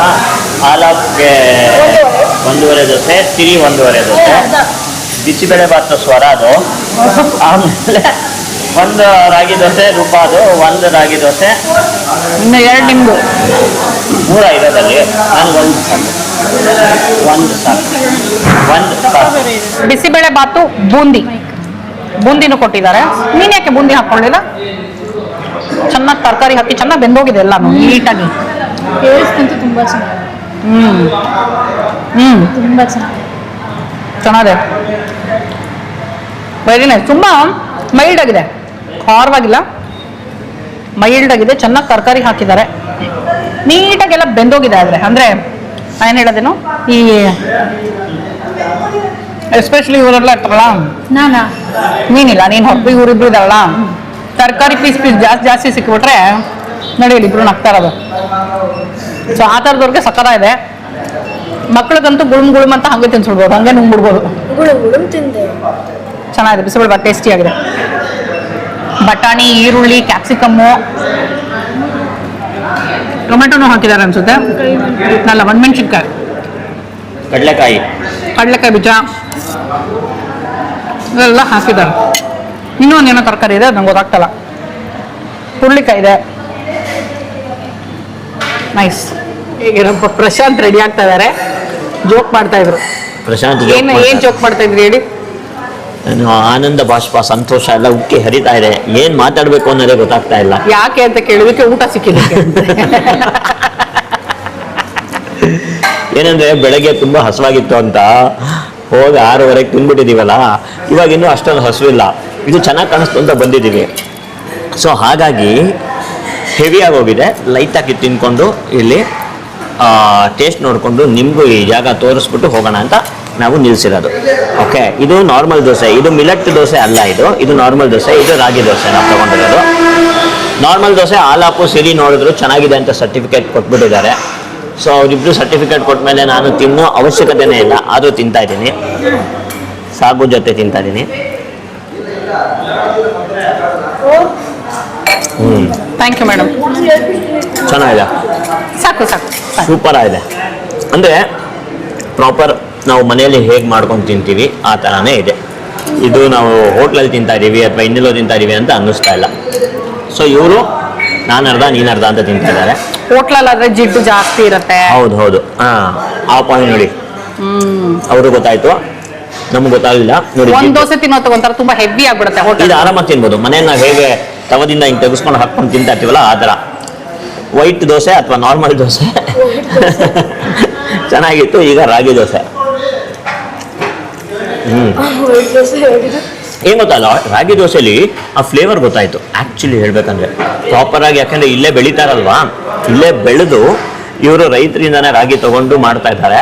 ಹಾಲಾಪ್ಗೆ ಒಂದೂವರೆ ದೋಸೆ ತಿರಿ ಒಂದೂವರೆ ದೋಸೆ ಬಿಸಿಬೇಳೆ ಭಾತ ಸ್ವರ ಅದು. ಆಮೇಲೆ ಒಂದು ರಾಗಿ ದೋಸೆ ರೂಪಾದು ಒಂದು ರಾಗಿ ದೋಸೆ. ಇನ್ನು ಎರಡು ನಿಮ್ಮದು ಮೂರ ಇರೋದಲ್ಲಿ. ನಾನು ಬಿಸಿಬೇಳೆ ಬಾತು ಬೂಂದಿ. ಬೂಂದಿನೂ ಕೊಟ್ಟಿದ್ದಾರೆ. ನೀನ್ ಯಾಕೆ ಬೂಂದಿ ಹಾಕೊಳ್ಳಿಲ್ಲ ಚೆನ್ನಾಗಿ ತರಕಾರಿ ಹಾಕಿ ಚೆನ್ನಾಗಿ ಬೆಂದೋಗಿದೆ ಎಲ್ಲ ನೀಟಾಗಿ. ತುಂಬ ಚೆನ್ನಾಗಿದೆ. ಹ್ಮ್. ಹ್ಮ್. ತುಂಬ ಚೆನ್ನಾಗಿದೆ. ಚೆನ್ನಾಗಿದೆ ವೆರಿ ನೈಸ್ ತುಂಬಾ ಮೈಲ್ಡ್ ಆಗಿದೆ. ಖಾರವಾಗಿಲ್ಲ. ಮೈಲ್ಡ್ ಆಗಿದೆ. ಚೆನ್ನಾಗಿ ತರಕಾರಿ ಹಾಕಿದ್ದಾರೆ. ನೀಟಾಗೆಲ್ಲ ಬೆಂದೋಗಿದೆ ಆದರೆ ಅಂದರೆ ಏನು ಹೇಳೋದೇನು? ಈ ಎಸ್ಪೆಷಲಿ ಇವರೆಲ್ಲ ಇರ್ತಾರಲ್ಲ? ನಾನಾ? ನೀನಿಲ್ಲ ನೀನು ಹಬ್ಬ ಇವರಿಬ್ರು ಇದಾರಲ್ಲ? ತರಕಾರಿ ಪೀಸ್ ಪೀಸ್ ಜಾಸ್ತಿ ಜಾಸ್ತಿ ಸಿಕ್ಬಿಟ್ರೆ ನಡೆಯಲಿ ಇಬ್ರು ನಗ್ತಾ ಇರೋದು. ಸೊ ಆ ಥರದವ್ರಿಗೆ ಸಕ್ಕರ ಇದೆ. ಮಕ್ಳಿಗಂತೂ ಗುಳುಮ್ ಗುಳುಮ್ ಅಂತ ಹಂಗೆ ತಿನ್ಸ್ಬಿಡ್ಬೋದು ಹಂಗೆ ನುಂಗ್ಬಿಡ್ಬೋದು. ಚೆನ್ನಾಗಿದೆ ಬಿಸಿಬೇಳೆ ಟೇಸ್ಟಿ ಆಗಿದೆ. ಬಟಾಣಿ ಈರುಳ್ಳಿ ಕ್ಯಾಪ್ಸಿಕಮ್ಮು ಟೊಮೆಟೊನು ಹಾಕಿದ್ದಾರೆ ಅನ್ಸುತ್ತೆ. ಅಲ್ಲ ಒಣಮೆಣ್ಸಿನ್ಕಾಯಿ ಕಡಲೆಕಾಯಿ. ಕಡಲೆಕಾಯಿ ಬೀಜ. ಇದೆಲ್ಲ ಹಾಕಿದ್ದಾರೆ. ಇನ್ನೂ ಒಂದೇನೋ ತರಕಾರಿ ಇದೆ ನಂಗೆ ಗೊತ್ತಾಗ್ತಲ್ಲ. ಹುರುಳಿಕಾಯಿ ಇದೆ. ನೈಸ್ ಈಗ ನಮ್ಮ ಪ್ರಶಾಂತ್ ರೆಡಿ ಆಗ್ತಾ ಇದ್ದಾರೆ ಜೋಕ್ ಮಾಡ್ತಾ ಇದ್ರು. ಪ್ರಶಾಂತ್ ಏನು ಏನು ಜೋಕ್ ಮಾಡ್ತಾ ಇದ್ರಿ ಹೇಳಿ. ಆನಂದ ಬಾಷ್ಪ ಸಂತೋಷ ಎಲ್ಲ ಉಕ್ಕಿ ಹರಿತಾ ಇದೆ. ಏನ್ ಮಾತಾಡ್ಬೇಕು ಅನ್ನೋದೇ ಗೊತ್ತಾಗ್ತಾ ಇಲ್ಲ. ಯಾಕೆ ಅಂತ ಕೇಳಿದಕ್ಕೆ ಊಟ ಸಿಕ್ಕಿದೆ ಏನಂದ್ರೆ ಬೆಳಗ್ಗೆ ತುಂಬಾ ಹಸುವಾಗಿತ್ತು ಅಂತ ಹೋಗಿ ಆರೂವರೆಗೆ ತಿಂದ್ಬಿಟ್ಟಿದೀವಲ್ಲ ಇವಾಗ ಇನ್ನೂ ಅಷ್ಟೊಂದು ಹಸುವಿಲ್ಲ. ಇದು ಚೆನ್ನಾಗಿ ಕಾಣಿಸ್ತು ಅಂತ ಬಂದಿದ್ದೀವಿ. ಸೊ ಹಾಗಾಗಿ ಹೆವಿಯಾಗಿ ಹೋಗಿದೆ. ಲೈಟಾಗಿ ತಿನ್ಕೊಂಡು ಇಲ್ಲಿ ಟೇಸ್ಟ್ ನೋಡಿಕೊಂಡು ನಿಮಗೂ ಈ ಜಾಗ ತೋರಿಸ್ಬಿಟ್ಟು ಹೋಗೋಣ ಅಂತ ನಾವು ನಿಲ್ಲಿಸಿರೋದು ಓಕೆ ಇದು ನಾರ್ಮಲ್ ದೋಸೆ. ಇದು ಮಿಲೆಟ್ ದೋಸೆ ಅಲ್ಲ ಇದು. ಇದು ನಾರ್ಮಲ್ ದೋಸೆ ಇದು ರಾಗಿ ದೋಸೆ ನಾವು ತಗೊಂಡಿರೋದು. ನಾರ್ಮಲ್ ದೋಸೆ ಆಲಾಪು ಸಿರಿ ನೋಡಿದ್ರು ಚೆನ್ನಾಗಿದೆ ಅಂತ ಸರ್ಟಿಫಿಕೇಟ್ ಕೊಟ್ಬಿಟ್ಟಿದ್ದಾರೆ. ಸೊ ಅವರಿಬ್ರು ಸರ್ಟಿಫಿಕೇಟ್ ಕೊಟ್ಮೇಲೆ ನಾನು ತಿನ್ನೋ ಅವಶ್ಯಕತೆನೇ ಇಲ್ಲ. ಆದರೂ ತಿಂತಾ ಇದ್ದೀನಿ. ಸಾಗು ಜೊತೆ ತಿಂತಾ ಇದ್ದೀನಿ. ಹ್ಞೂ ಥ್ಯಾಂಕ್ ಯು ಮೇಡಮ್ ಚೆನ್ನಾಗಿದೆ. ಸಾಕು ಸಾಕು. ಸೂಪರ್ ಆಗಿದೆ. ಅಂದರೆ ಪ್ರಾಪರ್ ನಾವು ಮನೆಯಲ್ಲಿ ಹೇಗೆ ಮಾಡ್ಕೊಂಡು ತಿಂತೀವಿ ಆ ಥರನೇ ಇದೆ. ಇದು ನಾವು ಹೋಟ್ಲಲ್ಲಿ ತಿಂತಾ ಇದ್ದೀವಿ ಅಥವಾ ಇನ್ನೆಲ್ಲೋ ತಿಂತಾ ಇದ್ದೀವಿ ಅಂತ ಅನ್ನಿಸ್ತಾ ಇಲ್ಲ. ಸೊ ಇವರು ನಾನು ಅರ್ಧ ನೀನು ಅರ್ಧ ಅಂತ ತಿಂತಾ ಇದ್ದಾರೆ ಹೋಟ್ಲಲ್ಲಾದ್ರೆ ಜಿಡ್ಡು ಜಾಸ್ತಿ ಇರುತ್ತೆ. ಹೌದು ಹೌದು. ಹಾಂ ಆ ಪಾಯಿಂಟ್ ನೋಡಿ. ಅವರು ಗೊತ್ತಾಯ್ತು. ನಮ್ಗೆ ಗೊತ್ತಾಗಲಿಲ್ಲ. ನೋಡಿ ಒಂದ್ ದೋಸೆ ತಿನ್ನೋ ಒಂಥರ ತುಂಬಾ ಹೆವಿ ಆಗ್ಬಿಡುತ್ತೆ ಹೋಟೆಲ್ ಇದು ಆರಾಮಾಗಿ ತಿನ್ಬೋದು. ಮನೆಯನ್ನ ಹೇಗೆ ತವದಿಂದ ಹಿಂಗೆ ತೆಗೆಸ್ಕೊಂಡು ಹಾಕ್ಕೊಂಡು ತಿಂತಾ ಇರ್ತೀವಲ್ಲ ಆ ಥರ. ವೈಟ್ ದೋಸೆ ಅಥವಾ ನಾರ್ಮಲ್ ದೋಸೆ. <laughs> ಚೆನ್ನಾಗಿತ್ತು. ಈಗ ರಾಗಿ ದೋಸೆ. ಹ್ಮ್. ಏನ್ ಗೊತ್ತಲ್ಲ ರಾಗಿ ದೋಸೆಲಿ ಆ ಫ್ಲೇವರ್ ಗೊತ್ತಾಯ್ತು. ಆಕ್ಚುಲಿ ಹೇಳ್ಬೇಕಂದ್ರೆ ಪ್ರಾಪರ್ ಆಗಿ ಯಾಕಂದ್ರೆ ಇಲ್ಲೇ ಬೆಳಿತಾರಲ್ವಾ? ಇಲ್ಲೇ ಬೆಳೆದು ಇವರು ರೈತರಿಂದಾನೇ ರಾಗಿ ತಗೊಂಡು ಮಾಡ್ತಾ ಇದ್ದಾರೆ.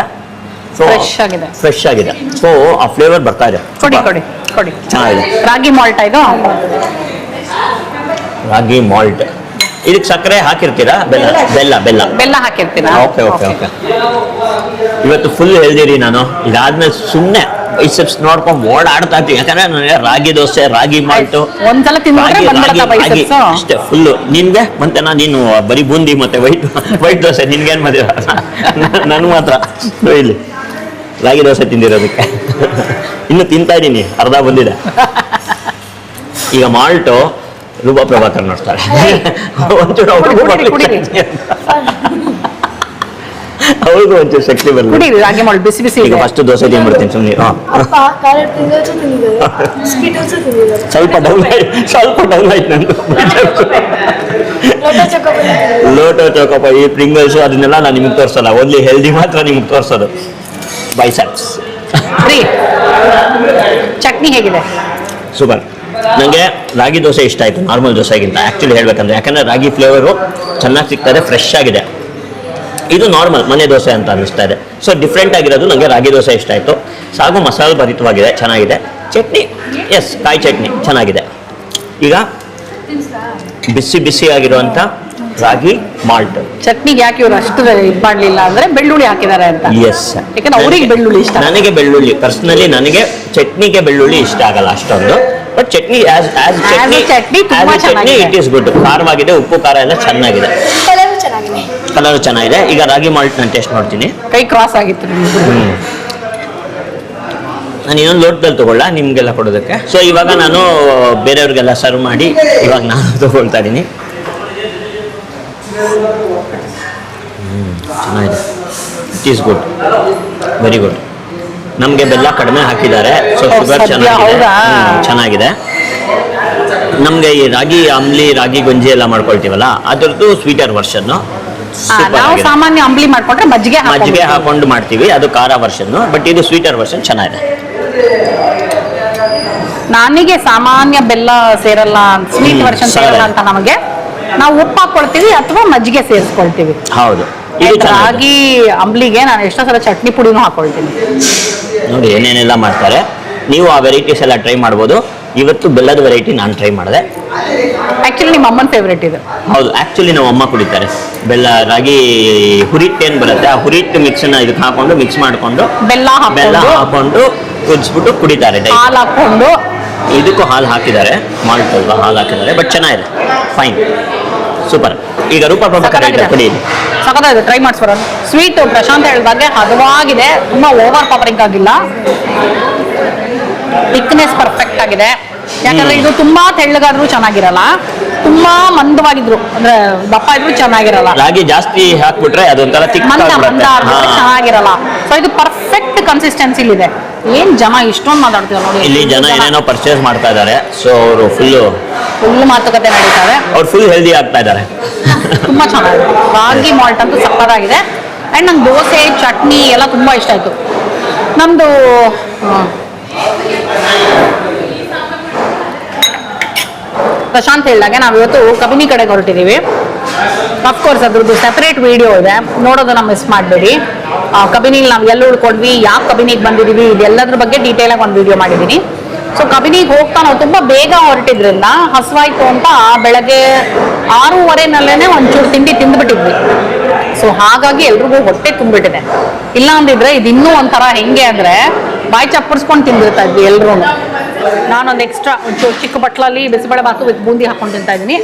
ಸೊ Fresh ಆಗಿದೆ. ಫ್ರೆಶ್ ಆಗಿದೆ. ಸೊ ಆ ಫ್ಲೇವರ್ ಬರ್ತಾ ಇದೆ. ಕೊಡಿ ಕೊಡಿ ಕೊಡಿ. ಚೆನ್ನಾಗಿದೆ. ರಾಗಿ ಮಾಲ್ಟ್ ಇದು? ರಾಗಿ ಮಾಲ್ಟ್. ಇದಕ್ಕೆ ಸಕ್ಕರೆ ಹಾಕಿರ್ತೀರಾ? ಬೆಲ್ಲ ಬೆಲ್ಲ ಬೆಲ್ಲ. ಬೆಲ್ಲ ಹಾಕಿರ್ತೀರಾ? ಓಕೆ ಓಕೆ ಓಕೆ ಇವತ್ತು ಫುಲ್ ಹೇಳ್ದಿರಿ ನಾನು. ಇದಾದ್ಮೇಲೆ ಸುಮ್ಮನೆ ಬೈಸೆಪ್ಸ್ ನೋಡ್ಕೊಂಡು ಓಡಾಡ್ತಾ ಇರ್ತೀನಿ ಯಾಕಂದ್ರೆ ನನಗೆ ರಾಗಿ ದೋಸೆ ರಾಗಿ ಮಾಲ್ಟು ಒಂದ್ಸಲ ರಾಗಿ ಅಷ್ಟೇ ಫುಲ್ಲು ನಿನ್ಗೆ? ಮತ್ತೆ ನಾ ನೀನು ಬರೀ ಬೂಂದಿ ಮತ್ತೆ ವೈಟ್ ವೈಟ್ ದೋಸೆ. ನಿನ್ಗೇನು ಮಾಡಿದ ನನ್ ಮಾತ್ರ. ಇಲ್ಲಿ. ರಾಗಿ ದೋಸೆ ತಿಂದಿರೋದಕ್ಕೆ. ಇನ್ನು ತಿಂತಾ ಇದ್ದೀನಿ. ಅರ್ಧ ಬಂದಿದೆ. ಈಗ ಮಾಲ್ಟು ರೂಪ ಪ್ರಭಾಕರ್ ನೋಡ್ತಾರೆ ಒಂಚೂರು ಅವ್ರಿಗೂ ಒಂಚೂರು ಶಕ್ತಿ ಬರಲಿ. ಕುಡೀರಿ ರಾಗಿ ಮಾಡಿ ಬಿಸಿ ಬಿಸಿ ಈಗ ಇದೆ ಫಸ್ಟ್ ದೋಸೆ ಸುಮ್ಮನೆ ಅಪ್ಪ ತಿಂದಿದ್ದಾರೆ ಸ್ಕಿಟಲ್ಸ್ ತಿಂದಿದ್ದಾರೆ ಸ್ವಲ್ಪ ಡೌನ್ ಆಯ್ತು ಸ್ವಲ್ಪ ಡೌನ್ ಆಯ್ತು ನಂದು. ಲೋಟೋ ಚೌಕಪ್ಪ ಈ ಪ್ರಿಂಗಲ್ಸ್ ಅದನ್ನೆಲ್ಲ ನಾನು ನಿಮ್ಗೆ ತೋರಿಸಲ್ಲ. ಓನ್ಲಿ ಹೆಲ್ದಿ ಮಾತ್ರ ನಿಮ್ಗೆ ತೋರಿಸೋದು. ಬೈಸಪ್ಸ್ ಫ್ರೀ ಚಟ್ನಿ ಹೇಗಿದೆ? ಸೂಪರ್ ನನಗೆ ರಾಗಿ ದೋಸೆ ಇಷ್ಟ ಆಯಿತು ನಾರ್ಮಲ್ ದೋಸೆಗಿಂತ. ಆ್ಯಕ್ಚುಲಿ ಹೇಳಬೇಕಂದ್ರೆ ಯಾಕಂದರೆ ರಾಗಿ ಫ್ಲೇವರು ಚೆನ್ನಾಗಿ ಸಿಗ್ತದೆ ಫ್ರೆಶ್ ಆಗಿದೆ. ಇದು ನಾರ್ಮಲ್ ಮನೆ ದೋಸೆ ಅಂತ ಅನ್ನಿಸ್ತಾ ಇದೆ. ಸೊ ಡಿಫ್ರೆಂಟ್ ಆಗಿರೋದು ನನಗೆ ರಾಗಿ ದೋಸೆ ಇಷ್ಟ ಆಯಿತು. ಸಾಗು ಮಸಾಲೆ ಭರಿತವಾಗಿದೆ ಚೆನ್ನಾಗಿದೆ. ಚಟ್ನಿ ಎಸ್ ಕಾಯಿ ಚಟ್ನಿ ಚೆನ್ನಾಗಿದೆ. ಈಗ ಬಿಸಿ ಬಿಸಿ ಆಗಿರುವಂಥ ರಾಗಿ ಮಾಲ್ಟ್ ಚಟ್ನಿಗೆ ಯಾಕೆ ಇವ್ರು ಅಷ್ಟು ಇದು ಮಾಡಲಿಲ್ಲ ಅಂದ್ರೆ ಬೆಳ್ಳುಳ್ಳಿ ಹಾಕಿದ್ದಾರೆ ಅಂತ? ಎಸ್ ಯಾಕಂದ್ರೆ ಅವರಿಗೆ ಬೆಳ್ಳುಳ್ಳಿ ಇಷ್ಟ. ನನಗೆ ಬೆಳ್ಳುಳ್ಳಿ ಪರ್ಸನಲಿ ನನಗೆ ಚಟ್ನಿಗೆ ಬೆಳ್ಳುಳ್ಳಿ ಇಷ್ಟ ಆಗಲ್ಲ ಅಷ್ಟೊಂದು. But chutney as as chutney chutney chutney it is good ಖಾರವಾಗಿದೆ ಉಪ್ಪು ಖಾರ ಎಲ್ಲ ಚೆನ್ನಾಗಿದೆ. ಚೆನ್ನಾಗಿದೆ. ಕಲರ್ ಚೆನ್ನಾಗಿದೆ. ಈಗ ರಾಗಿ ಮಾಲ್ಟ್ ನಾನು ಟೇಸ್ಟ್ ಮಾಡ್ತೀನಿ. ಕೈ ಕ್ರಾಸ್ ಆಗಿತ್ತು ನಿಮ್ದು. ನಾನು ಇನ್ನೊಂದು ಲೋಟದಲ್ಲಿ ತಗೊಳ್ಳ ನಿಮಗೆಲ್ಲ ಕೊಡೋದಕ್ಕೆ. ಸೊ ಇವಾಗ ನಾನು ಬೇರೆಯವ್ರಿಗೆಲ್ಲ ಸರ್ವ್ ಮಾಡಿ ಇವಾಗ ನಾನು <laughs> ತಗೊಳ್ತಾ ಇದ್ದೀನಿ ಹ್ಮ್, ಚೆನ್ನಾಗಿದೆ. It is good very good ನಮಗೆ ಬೆಲ್ಲ ಕಡಿಮೆ ಹಾಕಿದ್ದಾರೆ. ಸೊ ಓ, ಶುಗರ್ ಸದ್ಯ ಚೆನ್ನಾಗಿದೆ. ಹೌದಾ? ಹ್ಮ್, ಚೆನ್ನಾಗಿದೆ. ನಮಗೆ ಈ ರಾಗಿ ಅಂಬ್ಲಿ ರಾಗಿ ಗಂಜಿ ಎಲ್ಲ ಮಾಡ್ಕೊಳ್ತೀವಲ್ಲ ಅದರದ್ದು ಸ್ವೀಟರ್ ವರ್ಷನ್ ನಾವು ಸಾಮಾನ್ಯ ಅಂಬ್ಲಿ ಮಾಡ್ಕೊಂಡ್ರೆ ಮಜ್ಜಿಗೆ ಮಜ್ಜಿಗೆ ಹಾಕೊಂಡು ಹಾಕೊಂಡು ಮಾಡ್ತೀವಿ ಅದು ಖಾರ ವರ್ಷನ್ ಬಟ್ ಇದು ಸ್ವೀಟರ್ ವರ್ಷನ್ ಚೆನ್ನಾಗಿದೆ. ನನಗೆ ಸಾಮಾನ್ಯ ಬೆಲ್ಲ ಸೇರಲ್ಲ ಸ್ವೀಟ್ ಹ್ಮ್, ವರ್ಷನ್ ಸರಿ. ಸೇರಲ್ಲ ಅಂತ ನಮಗೆ ನಾವು ಉಪ್ಪು ಹಾಕೊಳ್ತೀವಿ ಅಥವಾ ಮಜ್ಜಿಗೆ ಸೇರಿಸ್ಕೊಳ್ತೀವಿ. ಹೌದು ಇದು ಚೆನ್ನಾಗಿದೆ. ರಾಗಿ ಅಂಬ್ಲಿಗೆ ನಾನು ಎಷ್ಟೋ ಸಲ ಚಟ್ನಿ ಪುಡಿನೂ ಹಾಕೊಳ್ತೀನಿ. ನೋಡಿ ಏನೇನೆಲ್ಲ ಮಾಡ್ತಾರೆ ನೀವು ಆ ವೆರೈಟೀಸ್ ಎಲ್ಲ ಟ್ರೈ ಮಾಡ್ಬೋದು. ಇವತ್ತು ಬೆಲ್ಲದ ವೆರೈಟಿ ನಾನು ಟ್ರೈ ಮಾಡಿದೆ. ಆ್ಯಕ್ಚುಲಿ ನಿಮ್ಮ ಅಮ್ಮನ ಫೇವ್ರೇಟ್ ಇದು. ಹೌದು ಆ್ಯಕ್ಚುಲಿ ನಮ್ಮ ಅಮ್ಮ ಕುಡಿತಾರೆ. ಬೆಲ್ಲ ರಾಗಿ ಹುರಿಟ್ಟು ಏನು ಬರುತ್ತೆ ಆ ಹುರಿಟ್ಟು ಮಿಕ್ಸನ್ನ ಇದಕ್ಕೆ ಹಾಕೊಂಡು ಮಿಕ್ಸ್ ಮಾಡಿಕೊಂಡು ಬೆಲ್ಲ ಬೆಲ್ಲ ಹಾಕೊಂಡು ಕುದಿಸ್ಬಿಟ್ಟು ಕುಡಿತಾರೆ ಹಾಲು ಹಾಕೊಂಡು ಇದಕ್ಕೂ ಹಾಲು ಹಾಕಿದ್ದಾರೆ ಮಾಲ್ಟ್ ಅಲ್ವಾ ಹಾಲು ಹಾಕಿದ್ದಾರೆ ಬಟ್ ಚೆನ್ನಾಗಿದೆ. ಫೈನ್ ಸೂಪರ್ ಈಗ ರೂಪ ಪ್ರಭಾ ಕುಡಿ ಸಖತ್ತಾಗಿದೆ. ಟ್ರೈ ಮಾಡಿಸ್ಬರೋ ಸ್ವೀಟ್ ಪ್ರಶಾಂತ್ ಹೇಳಿದಾಗೆ ಹದವಾಗಿದೆ. ತುಂಬಾ ಓವರ್ ಪವರಿಂಗ್ ಆಗಿಲ್ಲ. ಥಿಕ್ನೆಸ್ ಪರ್ಫೆಕ್ಟ್ ಆಗಿದೆ. ಯಾಕಂದ್ರೆ ಇದು ತುಂಬಾ ತೆಳ್ಳಗಾದ್ರೂ ಚೆನ್ನಾಗಿರಲ್ಲ. ತುಂಬಾ ಮಂದವಾಗಿದ್ರು. ಅಂದ್ರೆ ದಪ್ಪ ಇದ್ರು ಚೆನ್ನಾಗಿರಲ್ಲ. ರಾಗಿ ಜಾಸ್ತಿ ಹಾಕ್ಬಿಟ್ರೆ ಅದೊಂಥರ ತಿಕ್ಕ ಮಂದ ಮಂದ ಆಗ್ಬಿಟ್ರೆ ಚೆನ್ನಾಗಿರಲ್ಲ. ಸೊ ಇದು ಪರ್ಫೆಕ್ಟ್ ಕನ್ಸಿಸ್ಟೆನ್ಸಿಲಿದೆ ಏನ್ ಜನ ಇಷ್ಟೊಂದು ಮಾತಾಡ್ತೀವಿ ನೋಡಿ. ಇಲ್ಲಿ ಜನ ಏನೇನೋ ಪರ್ಚೇಸ್ ಮಾಡ್ತಾ ಇದ್ದಾರೆ ಸೊ ಅವರು ಫುಲ್ಲು ಫುಲ್ ಮಾತುಕತೆ ನಡೀತಾರೆ ಅವ್ರು ಫುಲ್ ಹೆಲ್ದಿ ಆಗ್ತಾ ಇದ್ದಾರೆ ತುಂಬಾ ಚೆನ್ನಾಗಿದೆ. ರಾಗಿ ಮಾಲ್ಟ್ ಅಂತೂ ಸಕ್ಕತ್ತಾಗಿದೆ. ಆ್ಯಂಡ್ ನಂಗೆ ದೋಸೆ ಚಟ್ನಿ ಎಲ್ಲ ತುಂಬ ಇಷ್ಟ ಆಯ್ತು. ನಮ್ಮದು ಪ್ರಶಾಂತ್ ಹೇಳಿದಾಗೆ ನಾವು ಇವತ್ತು ಕಬಿನಿ ಕಡೆಗೆ ಹೊರಟಿದ್ದೀವಿ ಅಫ್ಕೋರ್ಸ್ ಅದ್ರದ್ದು ಸೆಪರೇಟ್ ವಿಡಿಯೋ ಇದೆ. ನೋಡೋದನ್ನ ಮಿಸ್ ಮಾಡಬೇಡಿ. ಕಬಿನಿಲಿ ನಾವು ಎಲ್ಲ ಉಳ್ಕೊಂಡ್ವಿ, ಯಾವ ಕಬಿನಿಗೆ ಬಂದಿದ್ದೀವಿ ಇದೆಲ್ಲದ್ರ ಬಗ್ಗೆ ಡೀಟೇಲಾಗಿ ಒಂದು ವಿಡಿಯೋ ಮಾಡಿದ್ದೀನಿ ಸೊ ಕಬಿನಿಗೆ ಹೋಗ್ತಾ ನಾವು ತುಂಬ ಬೇಗ ಹೊರಟಿದ್ರಿಂದ ಹಸುವಾಯಿತು ಅಂತ ಬೆಳಗ್ಗೆ ಆರೂವರೆನಲ್ಲೇ ಒಂಚೂರು ತಿಂಡಿ ತಿಂದ್ಬಿಟ್ಟಿದ್ವಿ. ಸೊ ಹಾಗಾಗಿ ಎಲ್ರಿಗೂ ಹೊಟ್ಟೆ ತುಂಬಿಟ್ಟಿದೆ. ಇಲ್ಲ ಅಂದಿದ್ರೆ ಇದು ಇನ್ನೂ ಒಂಥರ ಹೆಂಗೆ ಅಂದರೆ ಬಾಯಿ ಚಪ್ಪರ್ಸ್ಕೊಂಡು ತಿಂದಿರ್ತಾ ಇದ್ವಿ ಎಲ್ರೂ ನಾನೊಂದು ಎಕ್ಸ್ಟ್ರಾ ಚಿಕ್ಕ ಬಟ್ಲಲ್ಲಿ ಬಿಸಿಬೇಳೆ ಬಾತು ವಿತ್ ಬೂಂದಿ ಹಾಕೊಂಡು ತಿಂತಾ ಇದ್ದೀನಿ.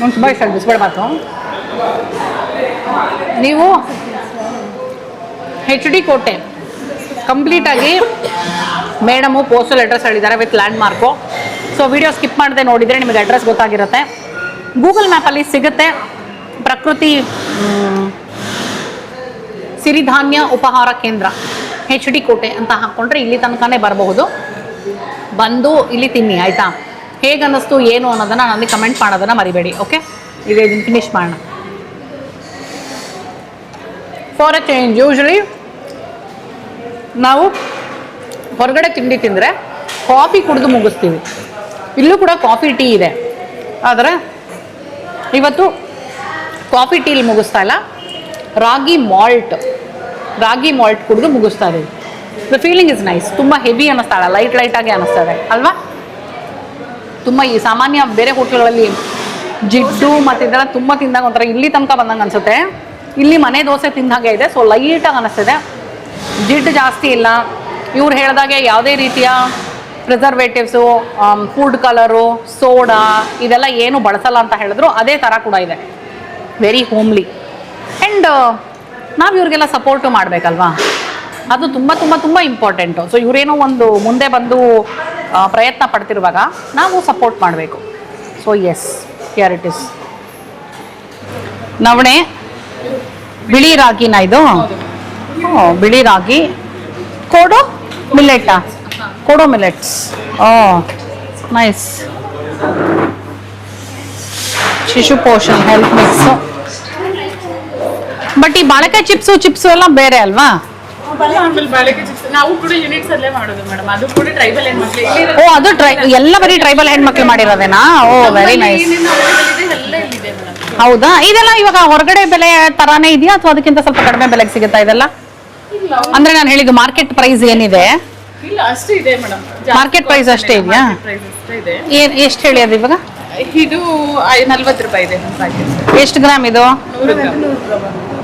ತುಂಬ ಇಷ್ಟ ಬಿಸಿಬೇಳೆ ಬಾತು. ನೀವು ಹೆಚ್ ಡಿ ಕೋಟೆ. ಕಂಪ್ಲೀಟಾಗಿ ಮೇಡಮು ಪೋಸ್ಟಲ್ ಅಡ್ರೆಸ್ ಹೇಳಿದ್ದಾರೆ with landmark so video skip ಮಾಡದೆ ನೋಡಿದರೆ ನಿಮಗೆ ಅಡ್ರೆಸ್ ಗೊತ್ತಾಗಿರುತ್ತೆ. ಗೂಗಲ್ ಮ್ಯಾಪಲ್ಲಿ ಸಿಗುತ್ತೆ. ಪ್ರಕೃತಿ ಸಿರಿಧಾನ್ಯ ಉಪಹಾರ ಕೇಂದ್ರ ಹೆಚ್ ಡಿ ಕೋಟೆ ಅಂತ ಹಾಕ್ಕೊಂಡ್ರೆ ಇಲ್ಲಿ ತನಕನೇ ಬರಬಹುದು. ಬಂದು ಇಲ್ಲಿ ತಿನ್ನಿ, ಆಯಿತಾ? ಹೇಗೆ ಅನ್ನಿಸ್ತು ಏನು ಅನ್ನೋದನ್ನು ನನಗೆ ಕಮೆಂಟ್ ಮಾಡೋದನ್ನು ಮರಿಬೇಡಿ ಓಕೆ ಈಗ ಇದನ್ನು ಫಿನಿಶ್ ಮಾಡೋಣ. ಫಾರ್ ಅ ಚೇಂಜ್ ಯೂಶ್ವಲಿ ನಾವು ಹೊರಗಡೆ ತಿಂಡಿ ತಿಂದರೆ ಕಾಫಿ ಕುಡಿದು ಮುಗಿಸ್ತೀವಿ. ಇಲ್ಲೂ ಕೂಡ ಕಾಫಿ ಟೀ ಇದೆ. ಆದರೆ ಇವತ್ತು ಕಾಫಿ ಟೀಲ್ ಮುಗಿಸ್ತಾ ಇಲ್ಲ. ರಾಗಿ ಮಾಲ್ಟ್ ರಾಗಿ ಮಾಲ್ಟ್ ಕುಡಿದು ಮುಗಿಸ್ತಾ ಇದೆ ದ ಫೀಲಿಂಗ್ ಇಸ್ ನೈಸ್ ತುಂಬ ಹೆವಿ ಅನ್ನಿಸ್ತಾಳೆ ಲೈಟ್ ಲೈಟಾಗಿ ಇದೆ. ಅಲ್ವಾ? ತುಂಬ ಈ ಸಾಮಾನ್ಯ ಬೇರೆ ಹೋಟೆಲ್ಗಳಲ್ಲಿ ಜಿಡ್ಡು ಮತ್ತು ಇದೆಲ್ಲ ತುಂಬ ತಿಂದಾಗ ಒಂಥರ ಇಲ್ಲಿ ತನಕ ಬಂದಂಗೆ ಅನಿಸುತ್ತೆ. ಇಲ್ಲಿ ಮನೆ ದೋಸೆ ತಿಂದ ಹಾಗೆ ಇದೆ. ಸೊ ಲೈಟಾಗಿ ಅನ್ನಿಸ್ತಿದೆ ಜಿಡ್ಡು ಜಾಸ್ತಿ ಇಲ್ಲ. ಇವ್ರು ಹೇಳಿದಾಗೆ ಯಾವುದೇ ರೀತಿಯ ಪ್ರಿಸರ್ವೇಟಿವ್ಸು ಫುಡ್ ಕಲರು ಸೋಡಾ ಇದೆಲ್ಲ ಏನು ಬಳಸಲ್ಲ ಅಂತ ಹೇಳಿದ್ರು. ಅದೇ ಥರ ಕೂಡ ಇದೆ. ವೆರಿ ಹೋಮ್ಲಿ ಆ್ಯಂಡ್ ನಾವು ಇವ್ರಿಗೆಲ್ಲ ಸಪೋರ್ಟು ಮಾಡಬೇಕಲ್ವಾ? ಅದು ತುಂಬ ತುಂಬ ತುಂಬ ಇಂಪಾರ್ಟೆಂಟು ಸೊ ಇವರೇನೋ ಒಂದು ಮುಂದೆ ಬಂದು ಪ್ರಯತ್ನ ಪಡ್ತಿರುವಾಗ ನಾವು ಸಪೋರ್ಟ್ ಮಾಡಬೇಕು. So yes care it is ನವಣೆ, ಬಿಳಿ ರಾಗಿನ ಇದು? ಬಿಳಿ ರಾಗಿ. ಕೊಡೋ ಮಿಲ್ಲೆಟ್ಟಾ ಕೋಡೋ millets O nice Shishu Poshan health mix but ಈ ಬಾಳೆಕಾಯಿ ಚಿಪ್ಸು ಚಿಪ್ಸ್ ಎಲ್ಲ ಬೇರೆ ಅಲ್ವಾ? ನಾವು ಕೂಡ ಯೂನಿಟ್ಸ್ ಅಲ್ಲೇ ಮಾಡೋದು ಮೇಡಮ್ ಅದು ಕೂಡ ಟ್ರೈಬಲ್ ಓ ಅದು ಟ್ರೈ ಎಲ್ಲ ಬರೀ ಟ್ರೈಬಲ್ ಹೆಣ್ಮಕ್ಳು ಮಾಡಿರೋದೇನಾ? ಓ ವೆರಿ ನೈಸ್ ಹೌದಾ? ಇದೆಲ್ಲ ಇವಾಗ ಹೊರಗಡೆ ಬೆಲೆ ತರಾನೇ ಇದೆಯಾ ಅಥವಾ ಅದಕ್ಕಿಂತ ಸ್ವಲ್ಪ ಕಡಿಮೆ ಬೆಲೆಗೆ ಸಿಗುತ್ತಾ ಇದೆಲ್ಲ? ಅಂದ್ರೆ ನಾನು ಹೇಳಿದ್ದು ಮಾರ್ಕೆಟ್ ಪ್ರೈಸ್ ಏನಿದೆ? ಮಾರ್ಕೆಟ್ ಪ್ರೈಸ್ ಅಷ್ಟೇ ಇದೆಯಾ? ಎಷ್ಟು ಹೇಳಿ ಅದು ಇವಾಗ? ಇದು ನಲ್ವತ್ತು ರೂಪಾಯಿ ಇದೆ ಎಷ್ಟು ಗ್ರಾಮ್ ಇದು? ನೂರು ಗ್ರಾಮ್.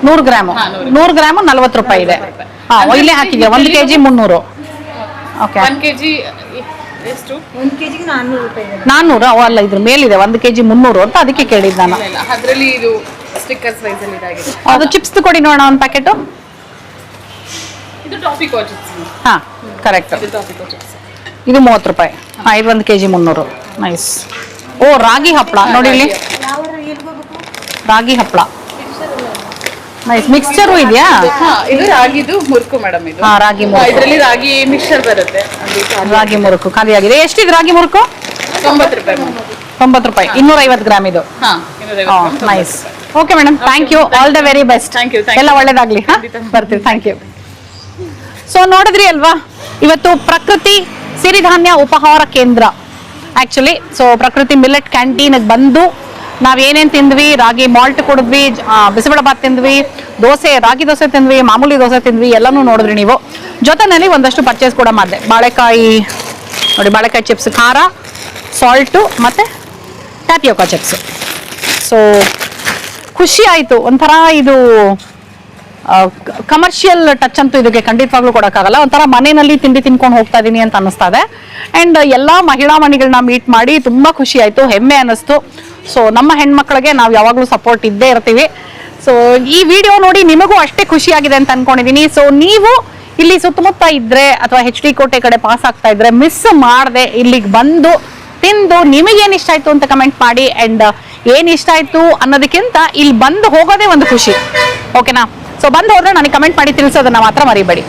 ನೂರು ಗ್ರಾಮು. ನೂರು. ಗ್ರಾಮು. ನಲ್ವತ್ತು ರೂಪಾಯಿ ಇದೆ. ಹಾ ಇಲ್ಲೇ ಹಾಕಿದ್ಯಾ? ಒಂದು ಕೆಜಿ ಮುನ್ನೂರು. ಓಕೆ ಒನ್ ಕೆಜಿ ಎಷ್ಟು? ಒಂದು ಕೆಜಿಗೆ ನಾನ್ನೂರು ರೂಪಾಯಿ ಇದೆ. ನಾನ್ನೂರು? ಅವ ಅಲ್ಲ ಇದ್ರ ಮೇಲಿದೆ. ಒಂದು ಕೆಜಿ ಮುನ್ನೂರು ಅಂತ ಅದಕ್ಕೆ ಕೇಳಿದ್ದು ನಾನು. ಇಲ್ಲ ಇಲ್ಲ ಅದರಲ್ಲಿ ಇದು ಸ್ಟಿಕ್ಕರ್ಸ್ ವೈಸ್ ಅಲ್ಲಿ ಇದಾಗಿದೆ. ಅದು ಚಿಪ್ಸ್ ಕೊಡಿ ನೋಡೋಣ ಒಂದು ಪ್ಯಾಕೆಟು ಇದು ಟಾಪಿಕ್ ಹಾ ಕರೆಕ್ಟ್ ಇದು ಟಾಪಿಕ್ ಚಿಪ್ಸ್ ಇದು ಮೂವತ್ತು ರೂಪಾಯಿ. ಹಾ ಇದು ಒಂದು ಕೆಜಿ ಮುನ್ನೂರು. ನೈಸ್ ಓ ರಾಗಿ ಹಪ್ಪಳ ನೋಡಿ ಇಲ್ಲಿ. ರಾಗಿ ಹಪ್ಪಳ ನೈಸ್ ಮಿಕ್ಸ್ಚರು ಇದೆಯಾ? ಇದು ರಾಗಿದು ಮುರುಕು ಮೇಡಮ್ ಇದು. ಹಾ, ರಾಗಿ ಮುರುಕು. ಇದರಲ್ಲಿ ರಾಗಿ ಮಿಕ್ಸ್ಚರ್ ಬರುತ್ತೆ. ಖಾಲಿ. ರಾಗಿ ಮುರುಕು ಖಾಲಿಯಾಗಿದೆ ಎಷ್ಟಿದೆ ರಾಗಿ ಮುರುಕು? ತೊಂಬತ್ತು ರೂಪಾಯಿ. ತೊಂಬತ್ತು ರೂಪಾಯಿ. ಗ್ರಾಮ್ ಇದು. ಹಾ ಇನ್ನೂರೈವತ್ತು ಗ್ರಾಮ್ ತೊಂಬತ್ತು nice okay madam thank you all the very best thank you ಎಲ್ಲ ಒಳ್ಳೇದಾಗ್ಲಿ. ಹಾ. ಬರ್ತೀವಿ. ಥ್ಯಾಂಕ್ ಯು ಸೊ ನೋಡಿದ್ರಿ ಅಲ್ವಾ? ಇವತ್ತು ಪ್ರಕೃತಿ ಸಿರಿಧಾನ್ಯ ಉಪಹಾರ ಕೇಂದ್ರ. ಆಕ್ಚುಲಿ ಸೊ ಪ್ರಕೃತಿ ಮಿಲೆಟ್ ಕ್ಯಾಂಟೀನಿಗೆ ಬಂದು ನಾವೇನೇನು ತಿಂದ್ವಿ? ರಾಗಿ ಮಾಲ್ಟ್ ಕುಡಿದ್ವಿ ಬಾತ್ ತಿಂದ್ವಿ, ದೋಸೆ, ರಾಗಿ ದೋಸೆ ತಿಂದ್ವಿ, ಮಾಮೂಲಿ ದೋಸೆ ತಿಂದ್ವಿ, ಎಲ್ಲನೂ ನೋಡಿದ್ರಿ ನೀವು. ಜೊತೆನಲ್ಲಿ ಒಂದಷ್ಟು ಪರ್ಚೇಸ್ ಕೂಡ ಮಾಡಿದೆ. ಬಾಳೆಕಾಯಿ, ನೋಡಿ ಬಾಳೆಕಾಯಿ ಚಿಪ್ಸ್ ಖಾರ ಸಾಲ್ಟು ಮತ್ತು ಟ್ಯಾಪಿಯೋಕಾ ಚಿಪ್ಸ್ ಸೊ ಖುಷಿ ಆಯಿತು. ಒಂಥರ ಇದು ಕಮರ್ಷಿಯಲ್ ಟಚ್ ಅಂತೂ ಇದಕ್ಕೆ ಖಂಡಿತವಾಗ್ಲೂ ಕೊಡೋಕ್ಕಾಗಲ್ಲ. ಒಂಥರ ಮನೆಯಲ್ಲಿ ತಿಂಡಿ ತಿನ್ಕೊಂಡು ಹೋಗ್ತಾ ಇದ್ದೀನಿ ಅಂತ ಅನ್ನಿಸ್ತಾ ಇದೆ. ಆ್ಯಂಡ್ ಎಲ್ಲ ಮಹಿಳಾ ಮಣಿಗಳನ್ನ ಮೀಟ್ ಮಾಡಿ ತುಂಬ ಖುಷಿ ಆಯಿತು, ಹೆಮ್ಮೆ ಅನ್ನಿಸ್ತು. ಸೊ ನಮ್ಮ ಹೆಣ್ಮಕ್ಳಿಗೆ ನಾವು ಯಾವಾಗಲೂ ಸಪೋರ್ಟ್ ಇದ್ದೇ ಇರ್ತೀವಿ. ಸೊ ಈ ವಿಡಿಯೋ ನೋಡಿ ನಿಮಗೂ ಅಷ್ಟೇ ಖುಷಿಯಾಗಿದೆ ಅಂತ ಅನ್ಕೊಂಡಿದ್ದೀನಿ ಸೊ ನೀವು ಇಲ್ಲಿ ಸುತ್ತಮುತ್ತ ಇದ್ರೆ ಅಥವಾ ಹೆಚ್ ಡಿ ಕೋಟೆ ಕಡೆ ಪಾಸ್ ಆಗ್ತಾ ಇದ್ರೆ ಮಿಸ್ ಮಾಡದೆ ಇಲ್ಲಿಗೆ ಬಂದು ತಿಂದು ನಿಮಗೇನು ಇಷ್ಟ ಆಯಿತು ಅಂತ ಕಮೆಂಟ್ ಮಾಡಿ. ಆ್ಯಂಡ್ ಏನು ಇಷ್ಟ ಆಯಿತು ಅನ್ನೋದಕ್ಕಿಂತ ಇಲ್ಲಿ ಬಂದು ಹೋಗೋದೇ ಒಂದು ಖುಷಿ. ಓಕೆನಾ ಸೊ ಬಂದು ಹೋದ್ರೆ ನನಗೆ ಕಮೆಂಟ್ ಮಾಡಿ ತಿಳಿಸೋದನ್ನ ಮಾತ್ರ ಮರಿಬೇಡಿ.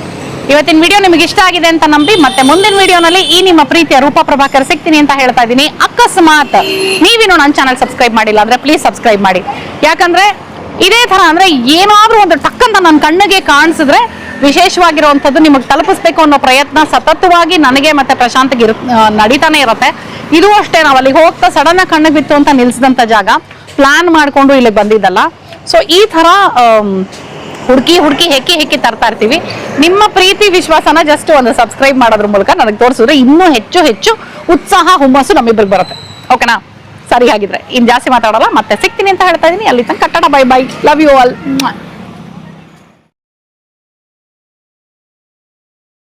ಇವತ್ತಿನ ವಿಡಿಯೋ ನಿಮಗೆ ಇಷ್ಟ ಆಗಿದೆ ಅಂತ ನಂಬಿ, ಮತ್ತೆ ಮುಂದಿನ ವಿಡಿಯೋನಲ್ಲಿ ಈ ನಿಮ್ಮ ಪ್ರೀತಿಯ ರೂಪ ಪ್ರಭಾಕರ್ ಸಿಗ್ತೀನಿ ಅಂತ ಹೇಳ್ತಾ ಇದ್ದೀನಿ ಅಕಸ್ಮಾತ್ ನೀವಿನ್ನು ನನ್ನ ಚಾನಲ್ ಸಬ್ಸ್ಕ್ರೈಬ್ ಮಾಡಿಲ್ಲ ಅಂದ್ರೆ ಪ್ಲೀಸ್ ಸಬ್ಸ್ಕ್ರೈಬ್ ಮಾಡಿ. ಯಾಕಂದ್ರೆ ಇದೇ ತರ ಅಂದ್ರೆ ಏನಾದ್ರೂ ಒಂದು ಟಕ್ಕಂತ ನನ್ನ ಕಣ್ಣಿಗೆ ಕಾಣಿಸಿದ್ರೆ ವಿಶೇಷವಾಗಿರುವಂಥದ್ದು ನಿಮಗೆ ತಲುಪಿಸ್ಬೇಕು ಅನ್ನೋ ಪ್ರಯತ್ನ ಸತತವಾಗಿ ನನಗೆ ಮತ್ತೆ ಪ್ರಶಾಂತ್ಗೆ ಇರು ನಡೀತಾನೆ ಇರುತ್ತೆ. ಇದು ಅಷ್ಟೇ ನಾವು ಅಲ್ಲಿಗೆ ಹೋಗ್ತಾ ಸಡನ್ ಕಣ್ಣಿಗೆ ಬಿತ್ತು ಅಂತ ನಿಲ್ಸಿದಂಥ ಜಾಗ ಪ್ಲಾನ್ ಮಾಡಿಕೊಂಡು ಇಲ್ಲಿಗೆ ಬಂದಿದ್ದಲ್ಲ. ಸೊ ಈ ಥರ ಹುಡುಕಿ ಹುಡುಕಿ ಹೆಕ್ಕಿ ಹೆಕ್ಕಿ ತರ್ತಾ ಇರ್ತೀವಿ. ನಿಮ್ಮ ಪ್ರೀತಿ, ವಿಶ್ವಾಸನ ಜಸ್ಟ್ ಒಂದು ಸಬ್ಸ್ಕ್ರೈಬ್ ಮಾಡೋದ್ರ ಮೂಲಕ ನನಗೆ ತೋರಿಸಿದ್ರೆ ಇನ್ನೂ ಹೆಚ್ಚು ಹೆಚ್ಚು ಉತ್ಸಾಹ, ಹುಮ್ಮಸ್ಸು ನಮ್ಮಿಬ್ಬರಿಗೆ ಬರುತ್ತೆ. ಓಕೆನಾ ಸರಿ ಹಾಗಿದ್ರೆ. ಇನ್ನು ಜಾಸ್ತಿ ಮಾತಾಡೋಲ್ಲ, ಮತ್ತೆ ಸಿಗ್ತೀನಿ ಅಂತ ಹೇಳ್ತಾ ಇದ್ದೀನಿ ಅಲ್ಲಿ ತನಕ ಕಟ್ಟಡ bye bye love you all